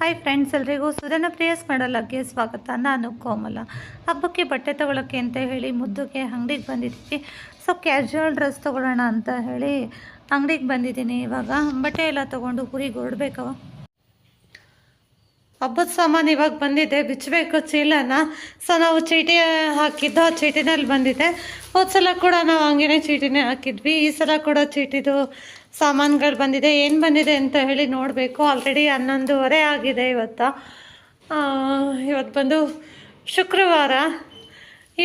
Hi friends ಎಲ್ರಿಗೂ ಸುಧನ ಪ್ರಿಯಸ್ ಮಾಡಲಕ್ಕೆ ಸ್ವಾಗತ. ನಾನು ಕೋಮಲ. ಹಬ್ಬಕ್ಕೆ ಬಟ್ಟೆ ತೊಗೊಳಕ್ಕೆ ಅಂತ ಹೇಳಿ ಮುದ್ದಕ್ಕೆ ಅಂಗಡಿಗೆ ಬಂದಿದ್ದೀವಿ. ಸೊ ಕ್ಯಾಶುವಲ್ ಡ್ರೆಸ್ ತೊಗೊಳ್ಳೋಣ ಅಂತ ಹೇಳಿ ಅಂಗಡಿಗೆ ಬಂದಿದ್ದೀನಿ. ಇವಾಗ ಬಟ್ಟೆ ಎಲ್ಲ ತೊಗೊಂಡು ಊರಿಗೆ ಹೊರಡ್ಬೇಕವ ಹಬ್ಬದ ಸಾಮಾನು ಇವಾಗ ಬಂದಿದೆ. ಬಿಚ್ಚಬೇಕು ಚೀಲನ. ಸೊ ನಾವು ಚೀಟಿ ಹಾಕಿದ್ದು ಆ ಚೀಟಿನಲ್ಲಿ ಬಂದಿದೆ. ಹೋದ ಸಲ ಕೂಡ ನಾವು ಹಂಗೇನೆ ಚೀಟಿನೇ ಹಾಕಿದ್ವಿ. ಈ ಸಲ ಕೂಡ ಚೀಟಿದು ಸಾಮಾನುಗಳು ಬಂದಿದೆ, ಏನು ಬಂದಿದೆ ಅಂತ ಹೇಳಿ ನೋಡಬೇಕು. ಆಲ್ರೆಡಿ ಹನ್ನೊಂದುವರೆ ಆಗಿದೆ ಇವತ್ತು. ಇವತ್ತು ಬಂದು ಶುಕ್ರವಾರ.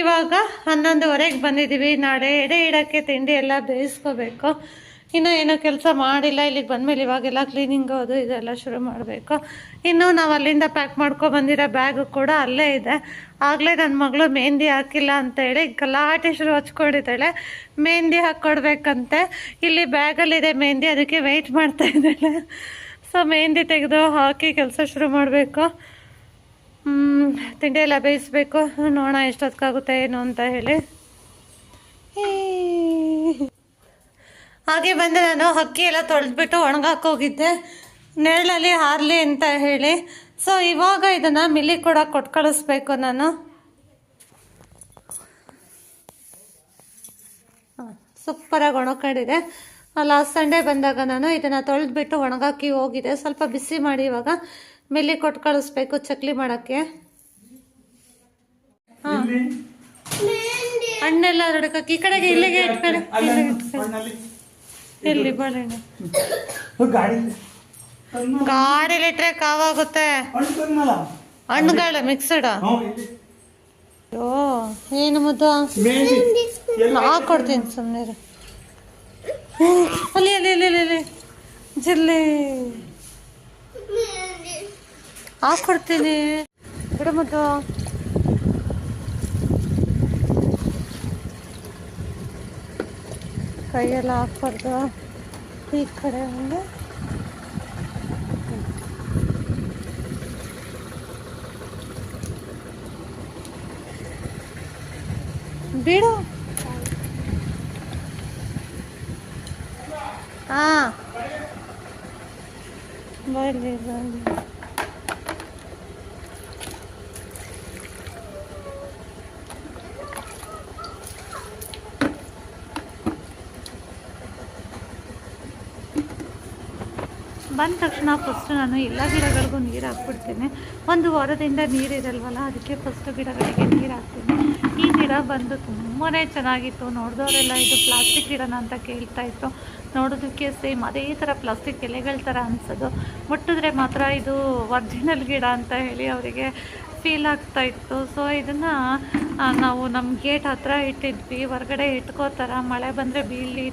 ಇವಾಗ ಹನ್ನೊಂದುವರೆಗೆ ಬಂದಿದ್ದೀವಿ. ನಾಳೆ ಎಡೆ ಇಡೋಕ್ಕೆ ತಿಂಡಿ ಎಲ್ಲ ಬೇಯಿಸ್ಕೋಬೇಕು. ಇನ್ನೂ ಏನೋ ಕೆಲಸ ಮಾಡಿಲ್ಲ. ಇಲ್ಲಿಗೆ ಬಂದಮೇಲೆ ಇವಾಗೆಲ್ಲ ಕ್ಲೀನಿಂಗ್ ಅದು ಇದೆಲ್ಲ ಶುರು ಮಾಡಬೇಕು. ಇನ್ನು ನಾವು ಅಲ್ಲಿಂದ ಪ್ಯಾಕ್ ಮಾಡ್ಕೊ ಬಂದಿರೋ ಬ್ಯಾಗು ಕೂಡ ಅಲ್ಲೇ ಇದೆ. ಆಗಲೇ ನನ್ನ ಮಗಳು ಮೆಹಂದಿ ಹಾಕಿಲ್ಲ ಅಂತ ಹೇಳಿ ಗಲಾಟೆ ಶುರು ಹಚ್ಕೊಂಡಿದ್ದಾಳೆ. ಮೆಹಂದಿ ಹಾಕ್ಕೊಡ್ಬೇಕಂತೆ ಇಲ್ಲಿ ಬ್ಯಾಗಲ್ಲಿದೆ ಮೆಹಂದಿ, ಅದಕ್ಕೆ ವೆಯ್ಟ್ ಮಾಡ್ತಾ ಇದ್ದಾಳೆ. ಸೊ ಮೆಹಂದಿ ತೆಗೆದು ಹಾಕಿ ಕೆಲಸ ಶುರು ಮಾಡಬೇಕು. ತಿಂಡಿ ಎಲ್ಲ ಬೇಯಿಸ್ಬೇಕು. ನೋಡೋಣ ಎಷ್ಟೊತ್ತಾಗುತ್ತೆ ಏನು ಅಂತ ಹೇಳಿ. ಹಾಗೆ ಬಂದು ನಾನು ಅಕ್ಕಿ ಎಲ್ಲ ತೊಳೆದ್ಬಿಟ್ಟು ಒಣಗಾಕೋಗಿದ್ದೆ ನೆರಳಲ್ಲಿ ಹಾರಲಿ ಅಂತ ಹೇಳಿ. ಸೊ ಇವಾಗ ಇದನ್ನು ಮಿಲ್ಲಿ ಕೂಡ ಕೊಟ್ಟು ಕಳಿಸ್ಬೇಕು ನಾನು. ಸೂಪರಾಗಿ ಒಣಕೊಂಡಿದೆ ಲಾಸ್ಟ್ ಸಂಡೇ ಬಂದಾಗ ನಾನು ಇದನ್ನು ತೊಳೆದ್ಬಿಟ್ಟು ಒಣಗಾಕಿ ಹೋಗಿದೆ. ಸ್ವಲ್ಪ ಬಿಸಿ ಮಾಡಿ ಇವಾಗ ಮಿಲ್ಲಿ ಕೊಟ್ಟು ಕಳಿಸ್ಬೇಕು ಚಕ್ಲಿ ಮಾಡೋಕ್ಕೆ. ಹಾಂ. ಹಣ್ಣೆಲ್ಲ ಹರಡಕ್ಕೆ ಈ ಕಡೆಗೆ ಇಲ್ಲಿಗೆ ಇಟ್ಕೊಂಡು ಇಲ್ಲಿ ಬಾಳೆಹಣ್ಣು ಗಾಡಿ ಲೀಟ್ರೆ ಕಾವಾಗುತ್ತೆ ಹಣ್ಣುಗಳ ಮಿಕ್ಸಡ್ ಓ ಏನು ಮುದ್ದು ಹಾಕೊಡ್ತೀನಿ ಸುಮ್ಮನೆ ಅಲ್ಲಿ ಅಲ್ಲಿ ಅಲ್ಲಿ ಅಲ್ಲಿ ಜಿಲ್ಲೆ. ಹಾಕೊಡ್ತೀನಿ ಬಿಡು ಮುದ್ದು ಕೈಯೆಲ್ಲ ಹಾಕ್ಬಾರ್ದು. ಈ ಕಡೆ ಒಂದು. बेड़ा हाँ। बढ़ गई ಬಂದ ತಕ್ಷಣ ಫಸ್ಟ್ ನಾನು ಎಲ್ಲ ಗಿಡಗಳಿಗೂ ನೀರು ಹಾಕ್ಬಿಡ್ತೇನೆ. ಒಂದು ವಾರದಿಂದ ನೀರಿರಲ್ವಲ್ಲ ಅದಕ್ಕೆ ಫಸ್ಟ್ ಗಿಡಗಳಿಗೆ ನೀರು ಹಾಕ್ತೀನಿ. ಈ ಗಿಡ ಬಂದು ತುಂಬಾ ಚೆನ್ನಾಗಿತ್ತು. ನೋಡಿದವರೆಲ್ಲ ಇದು ಪ್ಲಾಸ್ಟಿಕ್ ಗಿಡನ ಅಂತ ಕೇಳ್ತಾ ಇತ್ತು ನೋಡೋದಕ್ಕೆ ಸೇಮ್ ಅದೇ ಥರ ಪ್ಲಾಸ್ಟಿಕ್ ಎಲೆಗಳ ಥರ ಅನಿಸೋದು. ಮುಟ್ಟಿದ್ರೆ ಮಾತ್ರ ಇದು ಒರ್ಜಿನಲ್ ಗಿಡ ಅಂತ ಹೇಳಿ ಅವರಿಗೆ ಫೀಲ್ ಆಗ್ತಾ ಇತ್ತು. ಸೊ ಇದನ್ನು ನಾವು ನಮ್ಮ ಗೇಟ್ ಹತ್ರ ಇಟ್ಟಿದ್ವಿ. ಹೊರಗಡೆ ಇಟ್ಕೋತಾರ. ಮಳೆ ಬಂದರೆ ಬೀಳಿ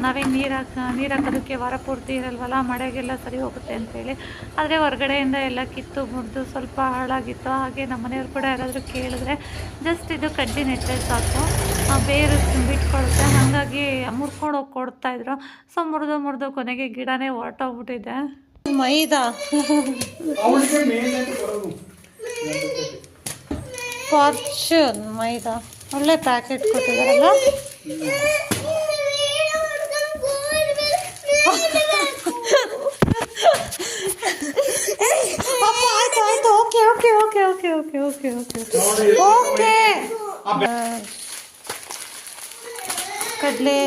ನಾವೇ ನೀರು ಹಾಕ ನೀರು ಹಾಕೋದಕ್ಕೆ ವಾರ ಪೂರ್ತಿ ಇರಲ್ವಲ್ಲ ಮಳೆಗೆಲ್ಲ ಸರಿ ಹೋಗುತ್ತೆ ಅಂತೇಳಿ ಆದರೆ ಹೊರಗಡೆಯಿಂದ ಎಲ್ಲ ಕಿತ್ತು ಮುರಿದು ಸ್ವಲ್ಪ ಹಾಳಾಗಿತ್ತು. ಹಾಗೆ ನಮ್ಮ ಮನೆಯವ್ರು ಕೂಡ ಯಾರಾದರೂ ಕೇಳಿದ್ರೆ ಜಸ್ಟ್ ಇದು ಕಡ್ಡಿ ನೆಟ್ಟರೆ ಸಾಕು. ಆ, ಬೇರು ಬಿಟ್ಕೊಡುತ್ತೆ ಹಾಗಾಗಿ ಮುರ್ಕೊಂಡು ಹೋಗಿ ಕೊಡ್ತಾಯಿದ್ರು ಸೊ ಮುರಿದು ಮುರಿದು ಕೊನೆಗೆ ಗಿಡನೇ ಹೊರಟೋಗ್ಬಿಟ್ಟಿದೆ. ಮೈದಾ? ಫಾರ್ಚೂನ್ ಮೈದಾ. ಒಳ್ಳೆ ಪ್ಯಾಕೆಟ್ ಕೊಟ್ಟಿದ್ದಾರಲ್ಲ ಅಮ್ಮ ಆಯ್ತು ಆಯ್ತು okay okay okay okay okay okay okay okay ಕಡಲೆ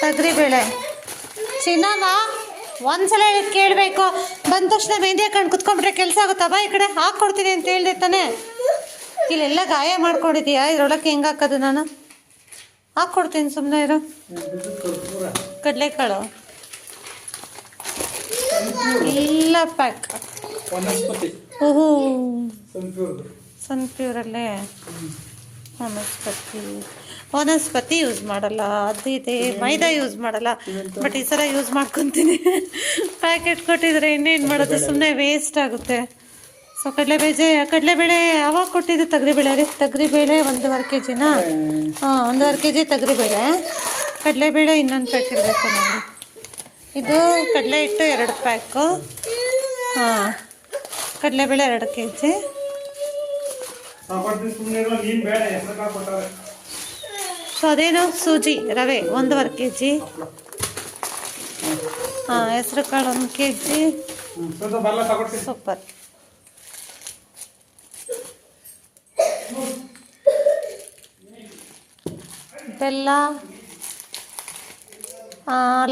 ತೊಗರಿಬೇಳೆ ಒಂದ್ಸಲ ಕೇಳಬೇಕು. ಬಂದ ತಕ್ಷಣ ಮೆಹಂದಿ ಹಾಕೊಂಡು ಕುತ್ಕೊಂಡ್ಬಿಟ್ರೆ ಕೆಲಸ ಆಗುತ್ತಾ? ಬಾ ಈ ಕಡೆ ಹಾಕ್ಕೊಡ್ತೀನಿ ಅಂತ ಹೇಳಿದೆ ತಾನೆ. ಇಲ್ಲೆಲ್ಲ ಗಾಯ ಮಾಡ್ಕೊಂಡಿದ್ದೀಯಾ ಇದ್ರೊಳಕ್ಕೆ ಹೆಂಗೆ ಹಾಕೋದು ನಾನು? ಹಾಕ್ಕೊಡ್ತೀನಿ ಸುಮ್ಮನೆ ಇರೋ. ಕಡಲೆಕಾಳು. ಎಲ್ಲ ಪ್ಯಾಕ್ ಓಹೋ ಸನ್ಪ್ಯೂರಲ್ಲೇ ವನಸ್ಪತಿ. ವನಸ್ಪತಿ ಯೂಸ್ ಮಾಡಲ್ಲ. ಅದು ಇದೆ. ಮೈದಾ ಯೂಸ್ ಮಾಡಲ್ಲ. ಬಟ್ ಈ ಸಲ ಯೂಸ್ ಮಾಡ್ಕೊತೀನಿ. ಪ್ಯಾಕೆಟ್ ಕೊಟ್ಟಿದ್ರೆ ಇನ್ನೇನು ಮಾಡೋದು? ಸುಮ್ಮನೆ ವೇಸ್ಟ್ ಆಗುತ್ತೆ. ಸೊ ಕಡಲೆಬೇಳೆ ಕಡಲೆಬೇಳೆ ಯಾವಾಗ ಕೊಟ್ಟಿದ್ದು? ತೊಗರಿಬೇಳೆ ರೀ ತೊಗರಿಬೇಳೆ ಒಂದೂವರೆ ಕೆ ಜಿನಾ ಹಾಂ, ಒಂದೂವರೆ ಕೆ ಜಿ ತೊಗರಿಬೇಳೆ ಕಡಲೆಬೇಳೆ ಇನ್ನೊಂದು ಪ್ಯಾಕ್ ಇರಬೇಕು ನೋಡಿ. ಇದು ಕಡಲೆ ಹಿಟ್ಟು ಎರಡು ಪ್ಯಾಕು. ಹಾಂ ಕಡಲೆಬೇಳೆ ಎರಡು ಕೆ ಜಿ ಸೊ ಅದೇನು? ಸೂಜಿ ರವೆ ಒಂದೂವರೆ ಕೆ ಜಿ ಹಾಂ ಹೆಸರು ಕಾಳು ಒಂದು ಕೆ ಜಿ ಸೂಪರ್ ಬೆಲ್ಲ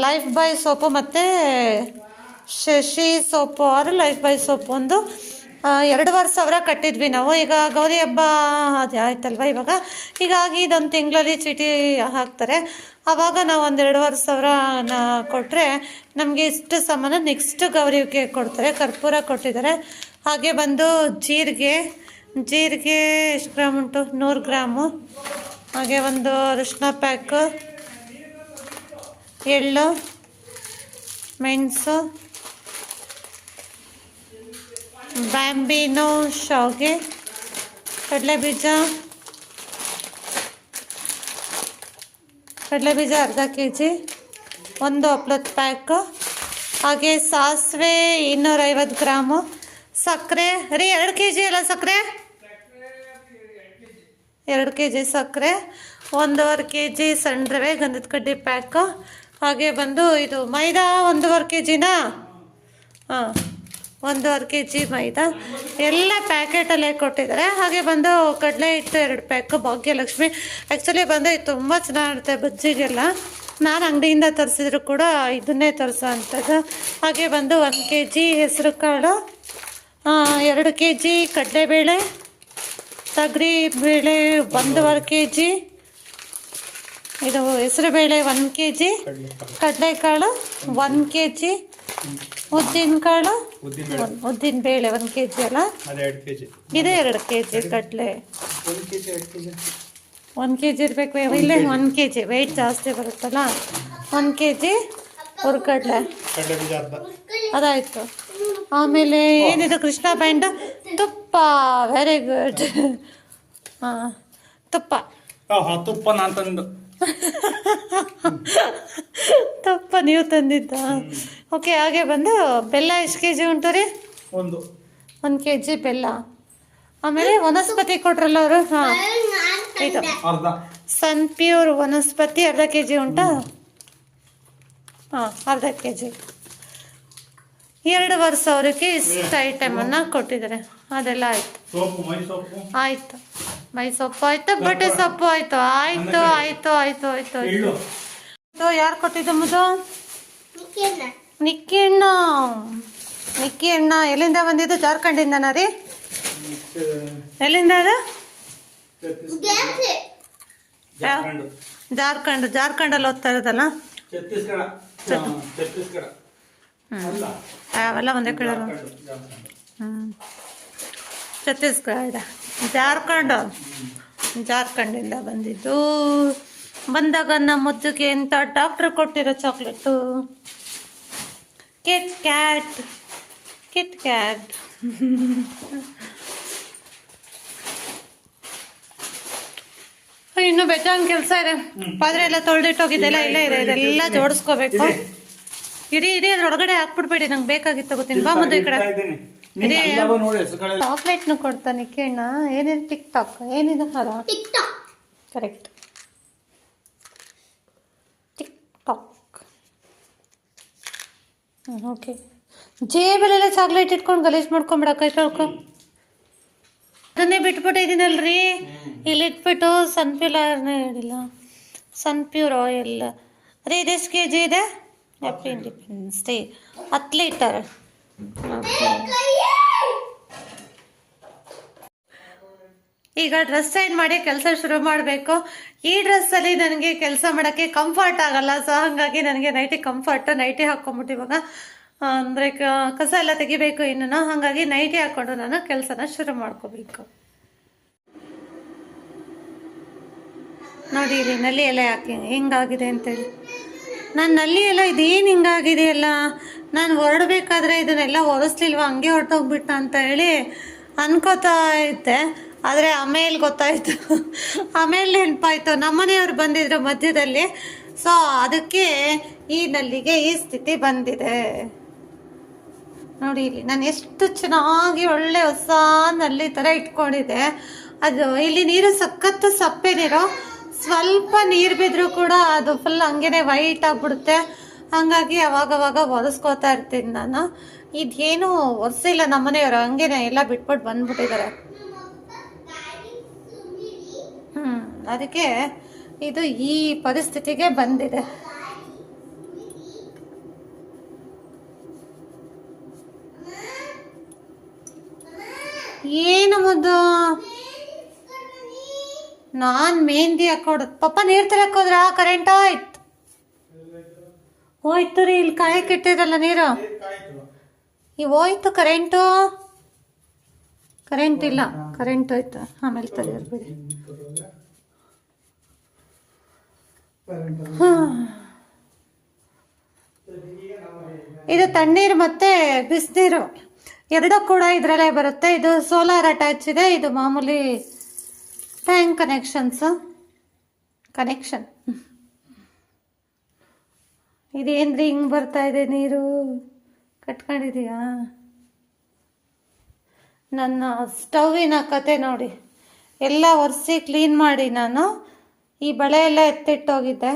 ಲೈಫ್ ಬಾಯ್ ಸೋಪು ಮತ್ತು ಶಶಿ ಸೋಪು ಆರು ಲೈಫ್ ಬಾಯ್ ಸೋಪು ಒಂದು. ಎರಡೂವರೆ ಸಾವಿರ ಕಟ್ಟಿದ್ವಿ ನಾವು. ಈಗ ಗೌರಿ ಹಬ್ಬ ಅದು ಆಯ್ತಲ್ವ ಇವಾಗ? ಹೀಗಾಗಿ ಇದೊಂದು ತಿಂಗಳಲ್ಲಿ ಚೀಟಿ ಹಾಕ್ತಾರೆ. ಆವಾಗ ನಾವು ಒಂದು ಎರಡೂವರೆ ಸಾವಿರ ಕೊಟ್ಟರೆ ನಮಗೆ ಇಷ್ಟು ಸಾಮಾನು ನೆಕ್ಸ್ಟ್ ಗೌರಿಗೆ ಕೊಡ್ತಾರೆ. ಕರ್ಪೂರ ಕೊಟ್ಟಿದ್ದಾರೆ. ಹಾಗೆ ಬಂದು ಜೀರಿಗೆ ಜೀರಿಗೆ ಎಷ್ಟು ಗ್ರಾಮ್ ಉಂಟು? ನೂರು ಗ್ರಾಮು. ಹಾಗೆ ಒಂದು ಅರಿಶಿನ ಪ್ಯಾಕು ಎಳ್ಳು, ಮೆಣಸು ಬ್ಯಾಂಬಿನೋ ಶಾವಿಗೆ, ಕಡಲೆಬೀಜ ಕಡಲೆಬೀಜ ಅರ್ಧ ಕೆ ಜಿ ಒಂದು ಹಪ್ಳದ ಪ್ಯಾಕು, ಹಾಗೆ ಸಾಸಿವೆ ಇನ್ನೂರೈವತ್ತು ಗ್ರಾಮು, ಸಕ್ಕರೆ ರೀ ಎರಡು ಕೆ ಜಿ ಅಲ್ಲ ಸಕ್ಕರೆ? ಎರಡು ಕೆ ಜಿ ಸಕ್ಕರೆ, ಒಂದೂವರೆ ಕೆ ಜಿ ಸಣ್ಣ ರವೆ, ಗಂಧದ ಕಡ್ಡಿ ಪ್ಯಾಕು ಹಾಗೆ ಬಂದು ಇದು ಮೈದಾ ಒಂದೂವರೆ ಕೆ ಜಿನಾ ಹಾಂ, ಒಂದೂವರೆ ಕೆ ಜಿ ಮೈದಾ. ಎಲ್ಲ ಪ್ಯಾಕೆಟಲ್ಲೇ ಕೊಟ್ಟಿದ್ದಾರೆ. ಹಾಗೆ ಬಂದು ಕಡಲೆ ಹಿಟ್ಟು ಎರಡು ಪ್ಯಾಕು, ಭಾಗ್ಯಲಕ್ಷ್ಮಿ. ಆ್ಯಕ್ಚುಲಿ ಬಂದು ಇದು ತುಂಬ ಚೆನ್ನಾಗಿರುತ್ತೆ ಬಜ್ಜಿಗೆಲ್ಲ. ನಾನು ಅಂಗಡಿಯಿಂದ ತರಿಸಿದ್ರು ಕೂಡ ಇದನ್ನೇ ತರಿಸೋ ಅಂಥದ್ದು ಹಾಗೆ ಬಂದು ಒಂದು ಕೆ ಜಿ ಹೆಸರು ಕಾಳು ಎರಡು ಕೆ ಜಿ ಕಡಲೆಬೇಳೆ ತೊಗರಿ ಬೇಳೆ ಒಂದೂವರೆ ಕೆ ಜಿ ಇದು ಹೆಸರುಬೇಳೆ ಒಂದು ಕೆ ಜಿ ಕಡಲೆಕಾಳು ಒಂದು ಕೆ ಜಿ ಉದ್ದಿನಕಾಳು ಉದ್ದಿನ ಬೇಳೆ. ಉದ್ದಿನ ಬೇಳೆ ಒಂದು ಕೆ ಜಿ ಅಲ್ಲ ಇದೆ ಎರಡು ಕೆ ಜಿ ಕಡಲೆ. ಒಂದು ಕೆ ಜಿ ಇರಬೇಕು ಇಲ್ಲೇ ಒಂದು ಕೆ ಜಿ ವೆಯ್ಟ್ ಜಾಸ್ತಿ ಬರುತ್ತಲ್ಲ? ಒನ್ ಕೆ ಜಿ ಹುರ್ಗಡ್ಲೆ ಅದಾಯಿತು. ಆಮೇಲೆ ಏನಿದು ಕೃಷ್ಣ ಬ್ಯಾಂಡ್? ತುಪ್ಪ ವೆರಿ ಗುಡ್ ಹಾಂ ತುಪ್ಪ. ತುಪ್ಪ ನಾನು ತಂದು. ತುಪ್ಪ ನೀವು ತಂದಿದ್ದ. ಓಕೆ ಹಾಗೆ ಬಂದು ಬೆಲ್ಲ ಎಷ್ಟು ಕೆ ಜಿ ಉಂಟು ರೀ? ಒಂದು. ಒಂದು ಕೆ ಜಿ ಬೆಲ್ಲ. ಆಮೇಲೆ ವನಸ್ಪತಿ ಕೊಟ್ರಲ್ಲ ಅವರು? ಹಾಂ. ಇದು ಸನ್ ಪ್ಯೂರ್ ವನಸ್ಪತಿ ಅರ್ಧ ಕೆ ಜಿ ಉಂಟಾ ಹಾಂ ಅರ್ಧ ಕೆ ಜಿ ಎರಡುವರೆ ಸಾವಿರಕ್ಕೆ ಇಷ್ಟು ಐಟಮನ್ನು ಕೊಟ್ಟಿದ್ದಾರೆ. ಅದೆಲ್ಲ ಆಯಿತು. ಆಯಿತು. ಮೈ ಸೊಪ್ಪು ಆಯ್ತು ಬಟ್ಟೆ ಸೊಪ್ಪು ಆಯ್ತು ಆಯ್ತು ಆಯ್ತು ಆಯ್ತು ಆಯ್ತು. ಆಯ್ತು ಯಾರು ಕೊಟ್ಟಿದ್ದು ಮುದು ನಿಕ್ಕಿ ಅಣ್ಣ ನಿಕ್ಕಿ ಅಣ್ಣ ಎಲ್ಲಿಂದ ಬಂದಿದ್ದು? ಜಾರ್ಖಂಡಿಂದನಾ ರೀ? ಎಲ್ಲಿಂದ ಅದು? ಜಾರ್ಖಂಡ್. ಜಾರ್ಖಂಡ್ ಜಾರ್ಖಂಡಲ್ಲಿ ಓದ್ತಾ ಇರೋದಲ್ಲ? ಛತ್ತೀಸ್ಗಢ. ಛತ್ತೀಸ್ಗಢ. ಅಲ್ಲ. ಅವೆಲ್ಲ ಒಂದೇ ಕಡೆ. ಹ್ಮ್. ಛತ್ತೀಸ್ಗಢ. ಜಾರ್ಖಂಡ್. ಜಾರ್ಖಂಡಿಂದ ಬಂದಿದ್ದು. ಬಂದಾಗ ನಮ್ಮ ಮುದ್ದುಗೆ ಅಂತ ಡಾಕ್ಟ್ರ್ ಕೊಟ್ಟಿರೋ chocolate kit cat kit cat ಇನ್ನು ಬೇಜಾನ್ ಕೆಲಸ ಇದೆ. ಪಾತ್ರೆ ಎಲ್ಲ ತೊಳೆದಿಟ್ಟೋಗಿದ್ದೆಲ್ಲ ಇಲ್ಲ ಇದೆ ಇದೆಲ್ಲ ಜೋಡಿಸ್ಕೋಬೇಕು. ಇಡೀ ಇಡೀ ಅದ್ರೊಳಗಡೆ ಹಾಕ್ಬಿಡ್ಬೇಡಿ. ನಂಗೆ ಬೇಕಾಗಿತ್ತು ತಗೋತೀನಿ ಬಾ ಮುದ್ದೆ ಈ ಕಡೆ. ಇಡ್ತಾ ನು ಕಳೆ ಕೊಡ್ತಾನೆ ಕೇಳ ಏನಿದೆ ಟಿಕ್ ಟಾಕ್ ಏನಿದೆ ಅದ ಕರೆಕ್ಟ್ ಟಿಕ್ ಟಾಕ್ ಓಕೆ ಜೇಬಲ್ಲೆಲ್ಲ ಚಾಕ್ಲೇಟ್ ಇಟ್ಕೊಂಡು ಗಲೀಜ್ ಮಾಡ್ಕೊಂಬಿಡ ಕೈ ತೊಳ್ಕೊ ಅದನ್ನೇ ಬಿಟ್ಬಿಟ್ಟಿದ್ದೀನಲ್ರಿ ಇಲ್ಲಿ ಇಟ್ಬಿಟ್ಟು ಸನ್ಫ್ಲವರ್ನ ಹೇಳಿಲ್ಲ. ಸನ್ಪ್ಯೂರ್ ಆಯಿಲ್ ಅದೇ ಇದೆಷ್ಟು ಕೆ ಜಿ ಇದೆ ಹ್ಯಾಪಿ ಇಂಡಿಪೆಂಡೆನ್ಸ್ ಡೇ ಹತ್ತು ಲೀಟರ್ ಈಗ ಡ್ರೆಸ್ ಚೇಂಜ್ ಮಾಡಿ ಕೆಲಸ ಶುರು ಮಾಡಬೇಕು. ಈ ಡ್ರೆಸ್ಸಲ್ಲಿ ನನಗೆ ಕೆಲಸ ಮಾಡೋಕ್ಕೆ ಕಂಫರ್ಟ್ ಆಗಲ್ಲ. ಸೊ ಹಾಗಾಗಿ ನನಗೆ ನೈಟಿ ಕಂಫರ್ಟ್ ನೈಟಿ ಹಾಕ್ಕೊಂಬಿಟ್ಟು ಇವಾಗ ಅಂದರೆ ಕಸ ಎಲ್ಲ ತೆಗಿಬೇಕು ಇನ್ನೂ. ಹಾಗಾಗಿ ನೈಟಿ ಹಾಕ್ಕೊಂಡು ನಾನು ಕೆಲಸನ ಶುರು ಮಾಡ್ಕೋಬೇಕು. ನೋಡಿ, ಇಲ್ಲಿ ನಲ್ಲಿ ಎಲ್ಲ ಯಾಕೆ ಹೆಂಗಾಗಿದೆ ಅಂತೇಳಿ. ನಾನು ನಲ್ಲಿ ಎಲ್ಲ ಇದೇನು ಹಿಂಗಾಗಿದೆಯಲ್ಲ ನಾನು ಹೊರಡಬೇಕಾದ್ರೆ ಇದನ್ನೆಲ್ಲ ಒರೆಸ್ಲಿಲ್ವ ಹಂಗೆ ಹೊರಟೋಗ್ಬಿಟ್ಟ ಅಂತ ಹೇಳಿ ಅನ್ಕೋತಾ ಇದ್ದೆ. ಆದರೆ ಆಮೇಲೆ ಗೊತ್ತಾಯಿತು. ಆಮೇಲೆ ನೆನಪಾಯಿತು. ನಮ್ಮನೆಯವ್ರು ಬಂದಿದ್ರು ಮಧ್ಯದಲ್ಲಿ. ಸೊ ಅದಕ್ಕೆ ಈ ನಲ್ಲಿಗೆ ಈ ಸ್ಥಿತಿ ಬಂದಿದೆ. ನೋಡಿ ಇಲ್ಲಿ ನಾನು ಎಷ್ಟು ಚೆನ್ನಾಗಿ ಒಳ್ಳೆ ಹೊಸ ನಲ್ಲಿ ಥರ ಇಟ್ಕೊಂಡಿದ್ದೆ. ಅದು ಇಲ್ಲಿ ನೀರು ಸಖತ್ತು ಸಪ್ಪೆ ನೀರು. ಸ್ವಲ್ಪ ನೀರು ಬಿದ್ದರೂ ಕೂಡ ಅದು ಫುಲ್ ಹಂಗೇನೆ ವೈಟ್ ಆಗಿಬಿಡುತ್ತೆ. ಹಾಗಾಗಿ ಅವಾಗವಾಗ ಒರೆಸ್ಕೋತಾ ಇರ್ತೀನಿ ನಾನು. ಇದೇನು ಒರೆಸಿಲ್ಲ ನಮ್ಮನೆಯವರು ಹಂಗೇನೆ ಎಲ್ಲ ಬಿಟ್ಬಿಟ್ಟು ಬಂದ್ಬಿಟ್ಟಿದ್ದಾರೆ. ಹ್ಞೂ ಅದಕ್ಕೆ ಇದು ಈ ಪರಿಸ್ಥಿತಿಗೆ ಬಂದಿದೆ. ಏನು ಮುದ್ದು ನಾನ್ ಮೆಹಂದಿ ಹಾಕೊಡೋದು ಪಪ್ಪ ನೀರ್ ತರಕ್ಕೆ ಹೋದ್ರ? ಕರೆಂಟ್ ಹೋಯ್ತು ಹೋಯ್ತು ರೀ, ಇಲ್ಲಿ ಕಾಯಕ್ಕೆ ಇಟ್ಟಿರಲ್ಲ ನೀರು. ಈ ಹೋಯ್ತು ಕರೆಂಟು. ಕರೆಂಟ್ ಇಲ್ಲ, ಕರೆಂಟ್ ಹೋಯ್ತು. ಆಮೇಲೆ ತಲೆ ಬಿಡಿ. ಇದು ತಣ್ಣೀರು ಮತ್ತೆ ಬಿಸಿನೀರು. ಎರಡೂ ಕೂಡ ಇದರಲ್ಲೇ ಬರುತ್ತೆ. ಇದು ಸೋಲಾರ್ ಅಟ್ಯಾಚ್ ಇದೆ. ಇದು ಮಾಮೂಲಿ ಟ್ಯಾಂಕ್ ಕನೆಕ್ಷನ್ಸ್. ಕನೆಕ್ಷನ್. ಇದೇನ್ರಿ ಹಿಂಗೆ ಬರ್ತಾ ಇದೆ ನೀರು? ಕಟ್ಕೊಂಡಿದೀಯಾ ನನ್ನ ಸ್ಟವ್ವಿನ ಕತೆ ನೋಡಿ. ಎಲ್ಲ ಒರೆಸಿ ಕ್ಲೀನ್ ಮಾಡಿ ನಾನು. ಈ ಬಳೆ ಎಲ್ಲ ಎತ್ತಿಟ್ಟೋಗಿದ್ದೆ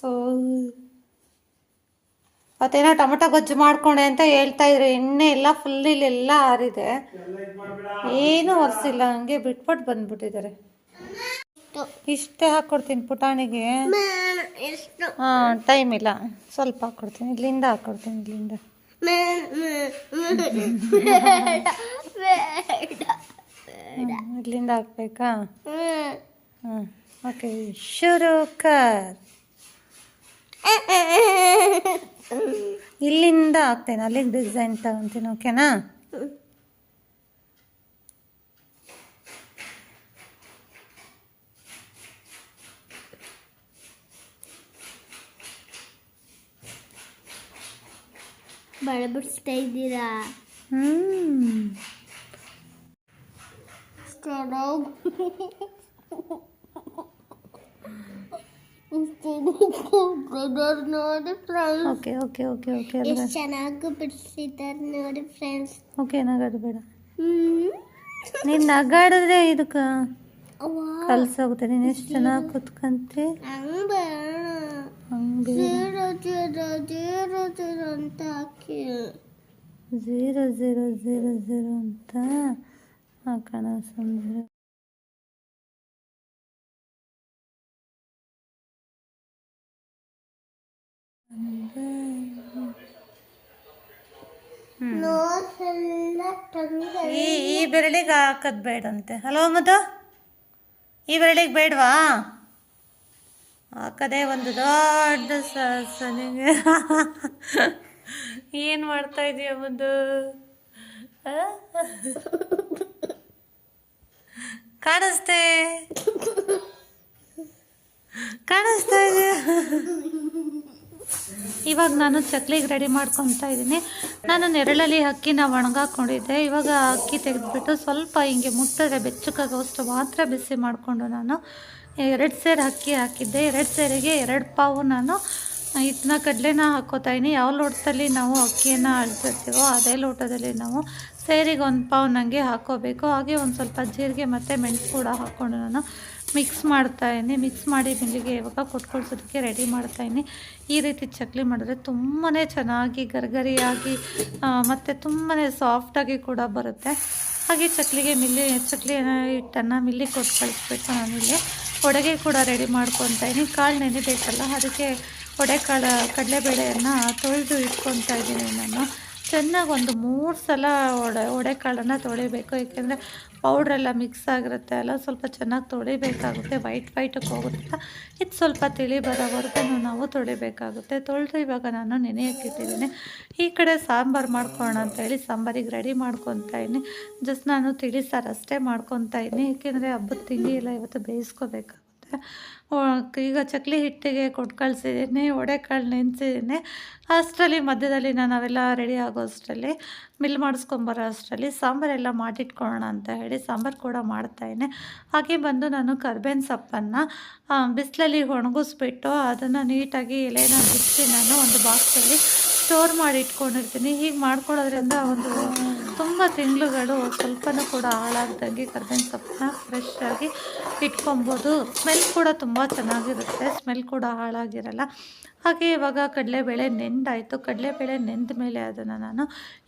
ಸೊ, ಮತ್ತೇನೋ ಟೊಮೊಟೊ ಗೊಜ್ಜು ಮಾಡ್ಕೊಂಡೆ ಅಂತ ಹೇಳ್ತಾ ಇದ್ರು. ಎಣ್ಣೆ ಎಲ್ಲ ಫುಲ್ ಇಲ್ಲೆಲ್ಲ ಆರಿದೆ. ಏನು ಒರೆಸಿಲ್ಲ. ಹಂಗೆ ಬಿಟ್ಬಿಟ್ಟು ಬಂದ್ಬಿಟ್ಟಿದ್ದಾರೆ. ಇಷ್ಟೇ ಹಾಕ್ಕೊಡ್ತೀನಿ ಪುಟಾಣಿಗೆ ಎಷ್ಟು ಹಾಂ ಟೈಮ್ ಇಲ್ಲ ಸ್ವಲ್ಪ ಹಾಕ್ಕೊಡ್ತೀನಿ ಇಲ್ಲಿಂದ ಹಾಕ್ಕೊಡ್ತೀನಿ ಇಲ್ಲಿಂದ ಇಲ್ಲಿಂದ ಹಾಕ್ಬೇಕಾ ಹ್ಞೂ ಓಕೆ ಶುರು ಕರ್ ಇಲ್ಲಿಂದ ಹಾಕ್ತೇನೆ ಅಲ್ಲಿಗೆ ಡಿಸೈನ್ ತಗೊಂತೀನಿ ಓಕೆನಾ ಬಳೆ ಬಿಡಿಸ್ತಾ ಇದ್ದೀರಾ ನೋಡಿ friends okay okay okay okay ಎಷ್ಟು ಚೆನ್ನಾಗಿ ಬಿಡಿಸಿದ್ದಾರೆ ನೋಡಿ ಫ್ರೆಂಡ್ಸ್ ಓಕೆ ನಗದು ಬೇಡ ನೀನು ನಗಾಡಿದ್ರೆ ಇದಕ್ಕೆ ಕಲ್ಸೋಗುತ್ತೆ ನೀನು ಎಷ್ಟು ಚೆನ್ನಾಗಿ ಕುತ್ಕಂತೆ ಹಂಗ್ ಬೇಡ ಹಂಗೆ ಜೀರೋ ಜೀರೋ ಜೀರೋ ಜೀರೋ ಅಂತ ಹಾಕಿ ಝೀರೋ ಝೀರೋ ಝೀರೋ ಝೀರೋ ಅಂತ ಹಾಕೋಣ ಸುಮ್ಮನೆ ಈ ಬೆರಳಿಗೆ ಹಾಕೋದು ಬೇಡಂತೆ. ಹಲೋ ಮದು ಈ ಬೆರಳಿಗೆ ಬೇಡವಾ? ಹಾಕದೇ ಒಂದು ದೊಡ್ಡ ಸನಿಗೆ ಏನು ಮಾಡ್ತಾ ಇದೀಯ ಒಂದು ಆ? ಕಾಣಿಸ್ತೆ? ಕಾಣಿಸ್ತಾ ಇದೆ ಇವಾಗ ನಾನು ಚಕ್ಲಿಗೆ ರೆಡಿ ಮಾಡ್ಕೊತಾ ಇದ್ದೀನಿ. ನಾನು ನೆರಳಲ್ಲಿ ಅಕ್ಕಿನ ಒಣಗಾಕೊಂಡಿದ್ದೆ. ಇವಾಗ ಅಕ್ಕಿ ತೆಗೆದ್ಬಿಟ್ಟು ಸ್ವಲ್ಪ ಹಿಂಗೆ ಮುಟ್ಟಿದ್ರೆ ಬೆಚ್ಚಗಾಗೋಷ್ಟು ಮಾತ್ರ ಬಿಸಿ ಮಾಡಿಕೊಂಡು ನಾನು. ಎರಡು ಸೇರು ಅಕ್ಕಿ ಹಾಕಿದ್ದೆ. ಎರಡು ಸೇರಿಗೆ ಎರಡು ಪಾವು ನಾನು ಇದನ್ನ ಕಡಲೆನ ಹಾಕೋತಾ ಇದ್ದೀನಿ. ಯಾವ ಲೋಟದಲ್ಲಿ ನಾವು ಅಕ್ಕಿಯನ್ನು ಅಳಿಸಿರ್ತೀವೋ ಅದೇ ಲೋಟದಲ್ಲಿ ನಾವು ಸೇರಿಗೆ ಒಂದು ಪಾವು ನನಗೆ ಹಾಕೋಬೇಕು. ಹಾಗೆ ಒಂದು ಸ್ವಲ್ಪ ಜೀರಿಗೆ ಮತ್ತು ಮೆಣಸು ಕೂಡ ಹಾಕ್ಕೊಂಡು ನಾನು ಮಿಕ್ಸ್ ಮಾಡ್ತಾ ಇದ್ದೀನಿ. ಮಿಕ್ಸ್ ಮಾಡಿ ಮಿಲ್ಲಿಗೆ ಇವಾಗ ಕೊಟ್ಕೊಳ್ಸೋದಕ್ಕೆ ರೆಡಿ ಮಾಡ್ತಾ ಇದ್ದೀನಿ. ಈ ರೀತಿ ಚಕ್ಲಿ ಮಾಡಿದ್ರೆ ತುಂಬಾ ಚೆನ್ನಾಗಿ ಗರ್ಗರಿಯಾಗಿ ಮತ್ತು ತುಂಬಾ ಸಾಫ್ಟಾಗಿ ಕೂಡ ಬರುತ್ತೆ. ಹಾಗೆ ಚಕ್ಲಿಗೆ ಮಿಲ್ಲಿ ಚಕ್ಲಿ ಹಿಟ್ಟನ್ನು ಮಿಲ್ಲಿ ಕೊಟ್ಟು ಕಳಿಸ್ಬೇಕು ನಾನಿಲ್ಲಿ. ಒಡೆಗೆ ಕೂಡ ರೆಡಿ ಮಾಡ್ಕೊತಾ ಇದ್ದೀನಿ. ಕಾಳು ನೆನೆಬೇಕಲ್ಲ ಅದಕ್ಕೆ ಒಡೆಕಾಳು ಕಡಲೆಬೇಳೆಯನ್ನು ತೊಳೆದು ಇಟ್ಕೊತಾ ಇದ್ದೀನಿ ನಾನು. ಚೆನ್ನಾಗಿ ಒಂದು ಮೂರು ಸಲ ಒಡೆ, ಒಡೆಕಾಳನ್ನು ತೊಳಿಬೇಕು. ಏಕೆಂದರೆ ಪೌಡ್ರೆಲ್ಲ ಮಿಕ್ಸ್ ಆಗಿರುತ್ತೆ ಅಲ್ಲ, ಸ್ವಲ್ಪ ಚೆನ್ನಾಗಿ ತೊಳಿಬೇಕಾಗುತ್ತೆ ವೈಟ್ ವೈಟಕ್ಕೆ ಹೋಗುತ್ತೆ ಇದು ಸ್ವಲ್ಪ ತಿಳಿ ಬರೋವರೆಗೂ ನಾವು ತೊಳಿಬೇಕಾಗುತ್ತೆ. ತೊಳೆದು ಇವಾಗ ನಾನು ನೆನೆಯಕ್ಕಿಟ್ಟಿದ್ದೀನಿ ಈ ಕಡೆ ಸಾಂಬಾರು ಮಾಡ್ಕೊಳ್ಳೋಣ ಅಂತೇಳಿ ಸಾಂಬಾರಿಗೆ ರೆಡಿ ಮಾಡ್ಕೊತಾ ಇದ್ದೀನಿ. ಜಸ್ಟ್ ನಾನು ತಿಳಿ ಸಾರು ಅಷ್ಟೇ ಮಾಡ್ಕೊತಾ ಇದ್ದೀನಿ. ಏಕೆಂದರೆ ಹಬ್ಬದ ತಿಂಡಿ ಎಲ್ಲ ಇವತ್ತು ಬೇಯಿಸ್ಕೋಬೇಕಾಗುತ್ತೆ. ಈಗ ಚಕ್ಲಿ ಹಿಟ್ಟಿಗೆ ಕೊಟ್ಟು ಕಳಿಸಿದ್ದೀನಿ ಒಡೆಕಾಳು ನೆನೆಸಿದ್ದೀನಿ. ಅಷ್ಟರಲ್ಲಿ ಮಧ್ಯದಲ್ಲಿ ನಾನು ಅವೆಲ್ಲ ರೆಡಿ ಆಗೋ ಅಷ್ಟರಲ್ಲಿ ಮಿಲ್ ಮಾಡಿಸ್ಕೊಂಬರೋ ಅಷ್ಟರಲ್ಲಿ ಸಾಂಬಾರೆಲ್ಲ ಮಾಡಿಟ್ಕೊಳ್ಳೋಣ ಅಂತ ಹೇಳಿ ಸಾಂಬಾರು ಕೂಡ ಮಾಡ್ತಾಯಿದ್ದೆ ಹಾಗೆ ಬಂದು ನಾನು ಕರ್ಬೇವಿನ ಸೊಪ್ಪನ್ನು ಬಿಸಿಲಲ್ಲಿ ಒಣಗಿಸ್ಬಿಟ್ಟು ಅದನ್ನು ನೀಟಾಗಿ ಎಲೆನ ಬಿಚ್ಚಿ ನಾನು ಒಂದು ಬಾಕ್ಸಲ್ಲಿ ಸ್ಟೋರ್ ಮಾಡಿ ಇಟ್ಕೊಂಡಿರ್ತೀನಿ. ಹೀಗೆ ಮಾಡ್ಕೊಳ್ಳೋದ್ರಿಂದ ಒಂದು ತುಂಬ ತಿಂಗಳುಗಳು ಸ್ವಲ್ಪನೂ ಕೂಡ ಹಾಳಾಗ್ದಂಗೆ ಕರ್ಬೇವಿನ ಸೊಪ್ಪನ್ನ ಫ್ರೆಶ್ ಆಗಿ ಇಟ್ಕೊಬೋದು. ಸ್ಮೆಲ್ ಕೂಡ ತುಂಬ ಚೆನ್ನಾಗಿರುತ್ತೆ. ಸ್ಮೆಲ್ ಕೂಡ ಹಾಳಾಗಿರಲ್ಲ. ಹಾಗೆ ಇವಾಗ ಕಡಲೆಬೇಳೆ ನೆಂದಾಯಿತು ಕಡಲೆಬೇಳೆ ನೆಂದ ಮೇಲೆ ಅದನ್ನು ನಾನು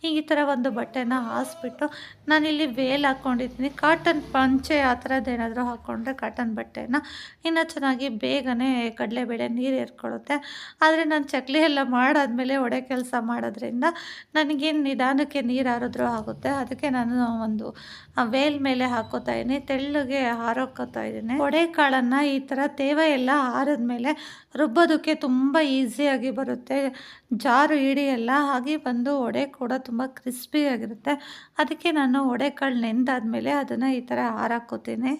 ಈ ಥರ ಒಂದು ಬಟ್ಟೆನ ಹಾಸ್ಬಿಟ್ಟು ನಾನಿಲ್ಲಿ ವೇಲ್ ಹಾಕ್ಕೊಂಡಿದ್ದೀನಿ ಕಾಟನ್ ಪಂಚೆ ಆ ಥರದ್ದು ಏನಾದರೂ ಹಾಕ್ಕೊಂಡ್ರೆ ಕಾಟನ್ ಬಟ್ಟೆನ ಇನ್ನೂ ಚೆನ್ನಾಗಿ ಬೇಗನೆ ಕಡಲೆಬೇಳೆ ನೀರು ಏರ್ಕೊಳ್ಳುತ್ತೆ ಆದರೆ ನಾನು ಚಕ್ಲಿ ಎಲ್ಲ ಮಾಡಾದಮೇಲೆ ಒಡೆ ಕೆಲಸ ಮಾಡೋದ್ರಿಂದ ನನಗೇನು ನಿಧಾನಕ್ಕೆ ನೀರು ಹಾರಿದ್ರೂ ಆಗುತ್ತೆ. ಅದಕ್ಕೆ ನಾನು ಒಂದು ವೇಲ್ ಮೇಲೆ ಹಾಕೋತಾ ಇದ್ದೀನಿ ತೆಳ್ಳಗೆ ಹಾರೋಕೋತಾ ಇದ್ದೀನಿ ಒಡೆ ಕಾಳನ್ನು ಈ ಥರ ತೇವ ಎಲ್ಲ ಆರಿದ್ಮೇಲೆ ರುಬ್ಬೋದಕ್ಕೆ ತುಂಬ ಈಸಿಯಾಗಿ ಬರುತ್ತೆ. ಜಾರು ಹಿಡಿಯಲ್ಲ ಹಾಗೆ ಬಂದು ಒಡೆ ಕೂಡ ತುಂಬ ಕ್ರಿಸ್ಪಿಯಾಗಿರುತ್ತೆ ಅದಕ್ಕೆ ನಾನು ಒಡೆಕಾಳು ನೆಂದಾದ ಮೇಲೆ ಅದನ್ನು ಈ ಥರ ಹಾರಾಕೋತೀನಿ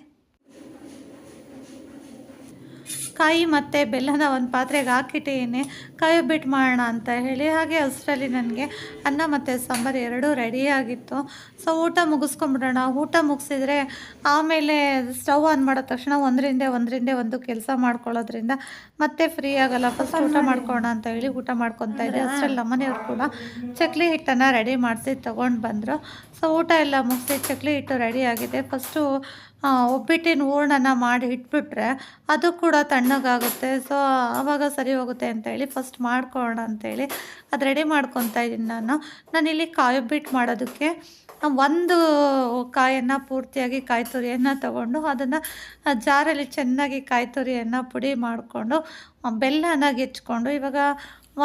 ಕಾಯಿ ಮತ್ತು ಬೆಲ್ಲನ ಒಂದು ಪಾತ್ರೆಗೆ ಹಾಕಿಟ್ಟಿದ್ದೀನಿ. ಕಾಯಿ ಬಿಟ್ಟು ಮಾಡೋಣ ಅಂತ ಹೇಳಿ. ಹಾಗೆ ಅಷ್ಟರಲ್ಲಿ ನನಗೆ ಅನ್ನ ಮತ್ತು ಸಾಂಬಾರು ಎರಡೂ ರೆಡಿಯಾಗಿತ್ತು ಸೊ ಊಟ ಮುಗಿಸ್ಕೊಂಬಿಡೋಣ ಊಟ ಮುಗಿಸಿದ್ರೆ ಆಮೇಲೆ ಸ್ಟವ್ ಆನ್ ಮಾಡಿದ ತಕ್ಷಣ ಒಂದರಿಂದ ಒಂದರಿಂದ ಒಂದು ಕೆಲಸ ಮಾಡ್ಕೊಳ್ಳೋದ್ರಿಂದ ಮತ್ತೆ ಫ್ರೀ ಆಗಲ್ಲ. ಫಸ್ಟ್ ಊಟ ಮಾಡ್ಕೊಳ್ಳೋಣ ಅಂತ ಹೇಳಿ ಊಟ ಮಾಡ್ಕೊತಾ ಇದ್ದೆ. ಅಷ್ಟರಲ್ಲಿ ನಮ್ಮನೆಯವ್ರು ಕೂಡ ಚಕ್ಲಿ ಹಿಟ್ಟನ್ನು ರೆಡಿ ಮಾಡಿಸಿ ತೊಗೊಂಡು ಬಂದರು. ಸೊ ಊಟ ಎಲ್ಲ ಮುಗಿಸಿ ಚಕ್ಲಿ ಹಿಟ್ಟು ರೆಡಿ ಆಗಿದೆ. ಫಸ್ಟು ಒಬ್ಬಿಟ್ಟಿನ ಹೂರ್ಣನ ಮಾಡಿ ಇಟ್ಬಿಟ್ರೆ ಅದು ಕೂಡ ತಣ್ಣಗಾಗುತ್ತೆ. ಸೊ ಆವಾಗ ಸರಿ ಹೋಗುತ್ತೆ ಅಂತೇಳಿ ಫಸ್ಟ್ ಮಾಡ್ಕೊಳ್ಳೋಣ ಅಂತೇಳಿ ಅದು ರೆಡಿ ಮಾಡ್ಕೊತಾ ಇದ್ದೀನಿ ನಾನು. ನಾನಿಲ್ಲಿ ಕಾಯಿ ಒಬ್ಬಿಟ್ಟು ಮಾಡೋದಕ್ಕೆ ಒಂದು ಕಾಯನ್ನು ಪೂರ್ತಿಯಾಗಿ ಕಾಯಿ ತುರಿಯನ್ನು ತಗೊಂಡು ಅದನ್ನು ಜಾರಲ್ಲಿ ಚೆನ್ನಾಗಿ ಕಾಯಿ ತುರಿಯನ್ನು ಪುಡಿ ಮಾಡಿಕೊಂಡು ಬೆಲ್ಲನ ಗೆಚ್ಕೊಂಡು ಇವಾಗ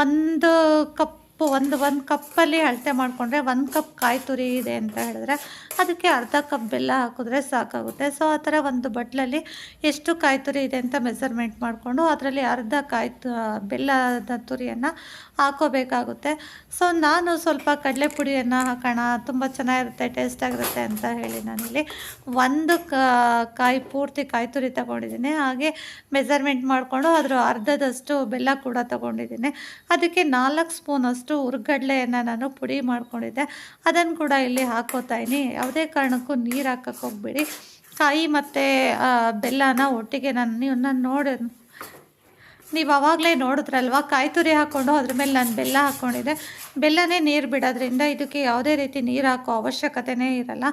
ಒಂದು ಕಪ್ ಒಂದು ಒಂದು ಕಪ್ಪಲ್ಲಿ ಅಳತೆ ಮಾಡಿಕೊಂಡ್ರೆ ಒಂದು ಕಪ್ ಕಾಯಿ ತುರಿ ಇದೆ ಅಂತ ಹೇಳಿದ್ರೆ ಅದಕ್ಕೆ ಅರ್ಧ ಕಪ್ ಬೆಲ್ಲ ಹಾಕಿದ್ರೆ ಸಾಕಾಗುತ್ತೆ. ಸೊ ಆ ಥರ ಒಂದು ಬಟ್ಲಲ್ಲಿ ಎಷ್ಟು ಕಾಯಿ ತುರಿ ಇದೆ ಅಂತ ಮೆಸರ್ಮೆಂಟ್ ಮಾಡಿಕೊಂಡು ಅದರಲ್ಲಿ ಅರ್ಧ ಕಾಯಿ ಬೆಲ್ಲದ ತುರಿಯನ್ನು ಹಾಕೋಬೇಕಾಗುತ್ತೆ. ಸೊ ನಾನು ಸ್ವಲ್ಪ ಕಡಲೆ ಪುಡಿಯನ್ನು ಹಾಕೋಣ, ತುಂಬ ಚೆನ್ನಾಗಿರುತ್ತೆ ಟೇಸ್ಟ್ ಆಗಿರುತ್ತೆ ಅಂತ ಹೇಳಿ ನಾನಿಲ್ಲಿ ಒಂದು ಕಾಯಿ, ಪೂರ್ತಿ ಕಾಯಿ ತುರಿ ತಗೊಂಡಿದ್ದೀನಿ. ಹಾಗೆ ಮೆಸರ್ಮೆಂಟ್ ಮಾಡಿಕೊಂಡು ಅದರ ಅರ್ಧದಷ್ಟು ಬೆಲ್ಲ ಕೂಡ ತಗೊಂಡಿದ್ದೀನಿ. ಅದಕ್ಕೆ ನಾಲ್ಕು ಸ್ಪೂನಷ್ಟು ಹುರ್ಗಡ್ಲೆಯನ್ನು ನಾನು ಪುಡಿ ಮಾಡ್ಕೊಂಡಿದ್ದೆ. ಅದನ್ನು ಕೂಡ ಇಲ್ಲಿ ಹಾಕೋತಾ ಇದ್ದೀನಿ ಯಾವುದೇ ಕಾರಣಕ್ಕೂ ನೀರು ಹಾಕೋಕ್ಕೆ ಹೋಗ್ಬೇಡಿ. ಕಾಯಿ ಮತ್ತು ಬೆಲ್ಲನ ಒಟ್ಟಿಗೆ ನಾನು ನೀವು ನಾನು ನೋಡಿ ನೀವು ಆವಾಗಲೇ ನೋಡಿದ್ರಲ್ವ? ಕಾಯಿ ತುರಿ ಹಾಕ್ಕೊಂಡು ಅದ್ರ ಮೇಲೆ ನಾನು ಬೆಲ್ಲ ಹಾಕ್ಕೊಂಡಿದ್ದೆ ಬೆಲ್ಲನೇ ನೀರು ಬಿಡೋದ್ರಿಂದ ಇದಕ್ಕೆ ಯಾವುದೇ ರೀತಿ ನೀರು ಹಾಕೋ ಅವಶ್ಯಕತೆನೇ ಇರಲ್ಲ.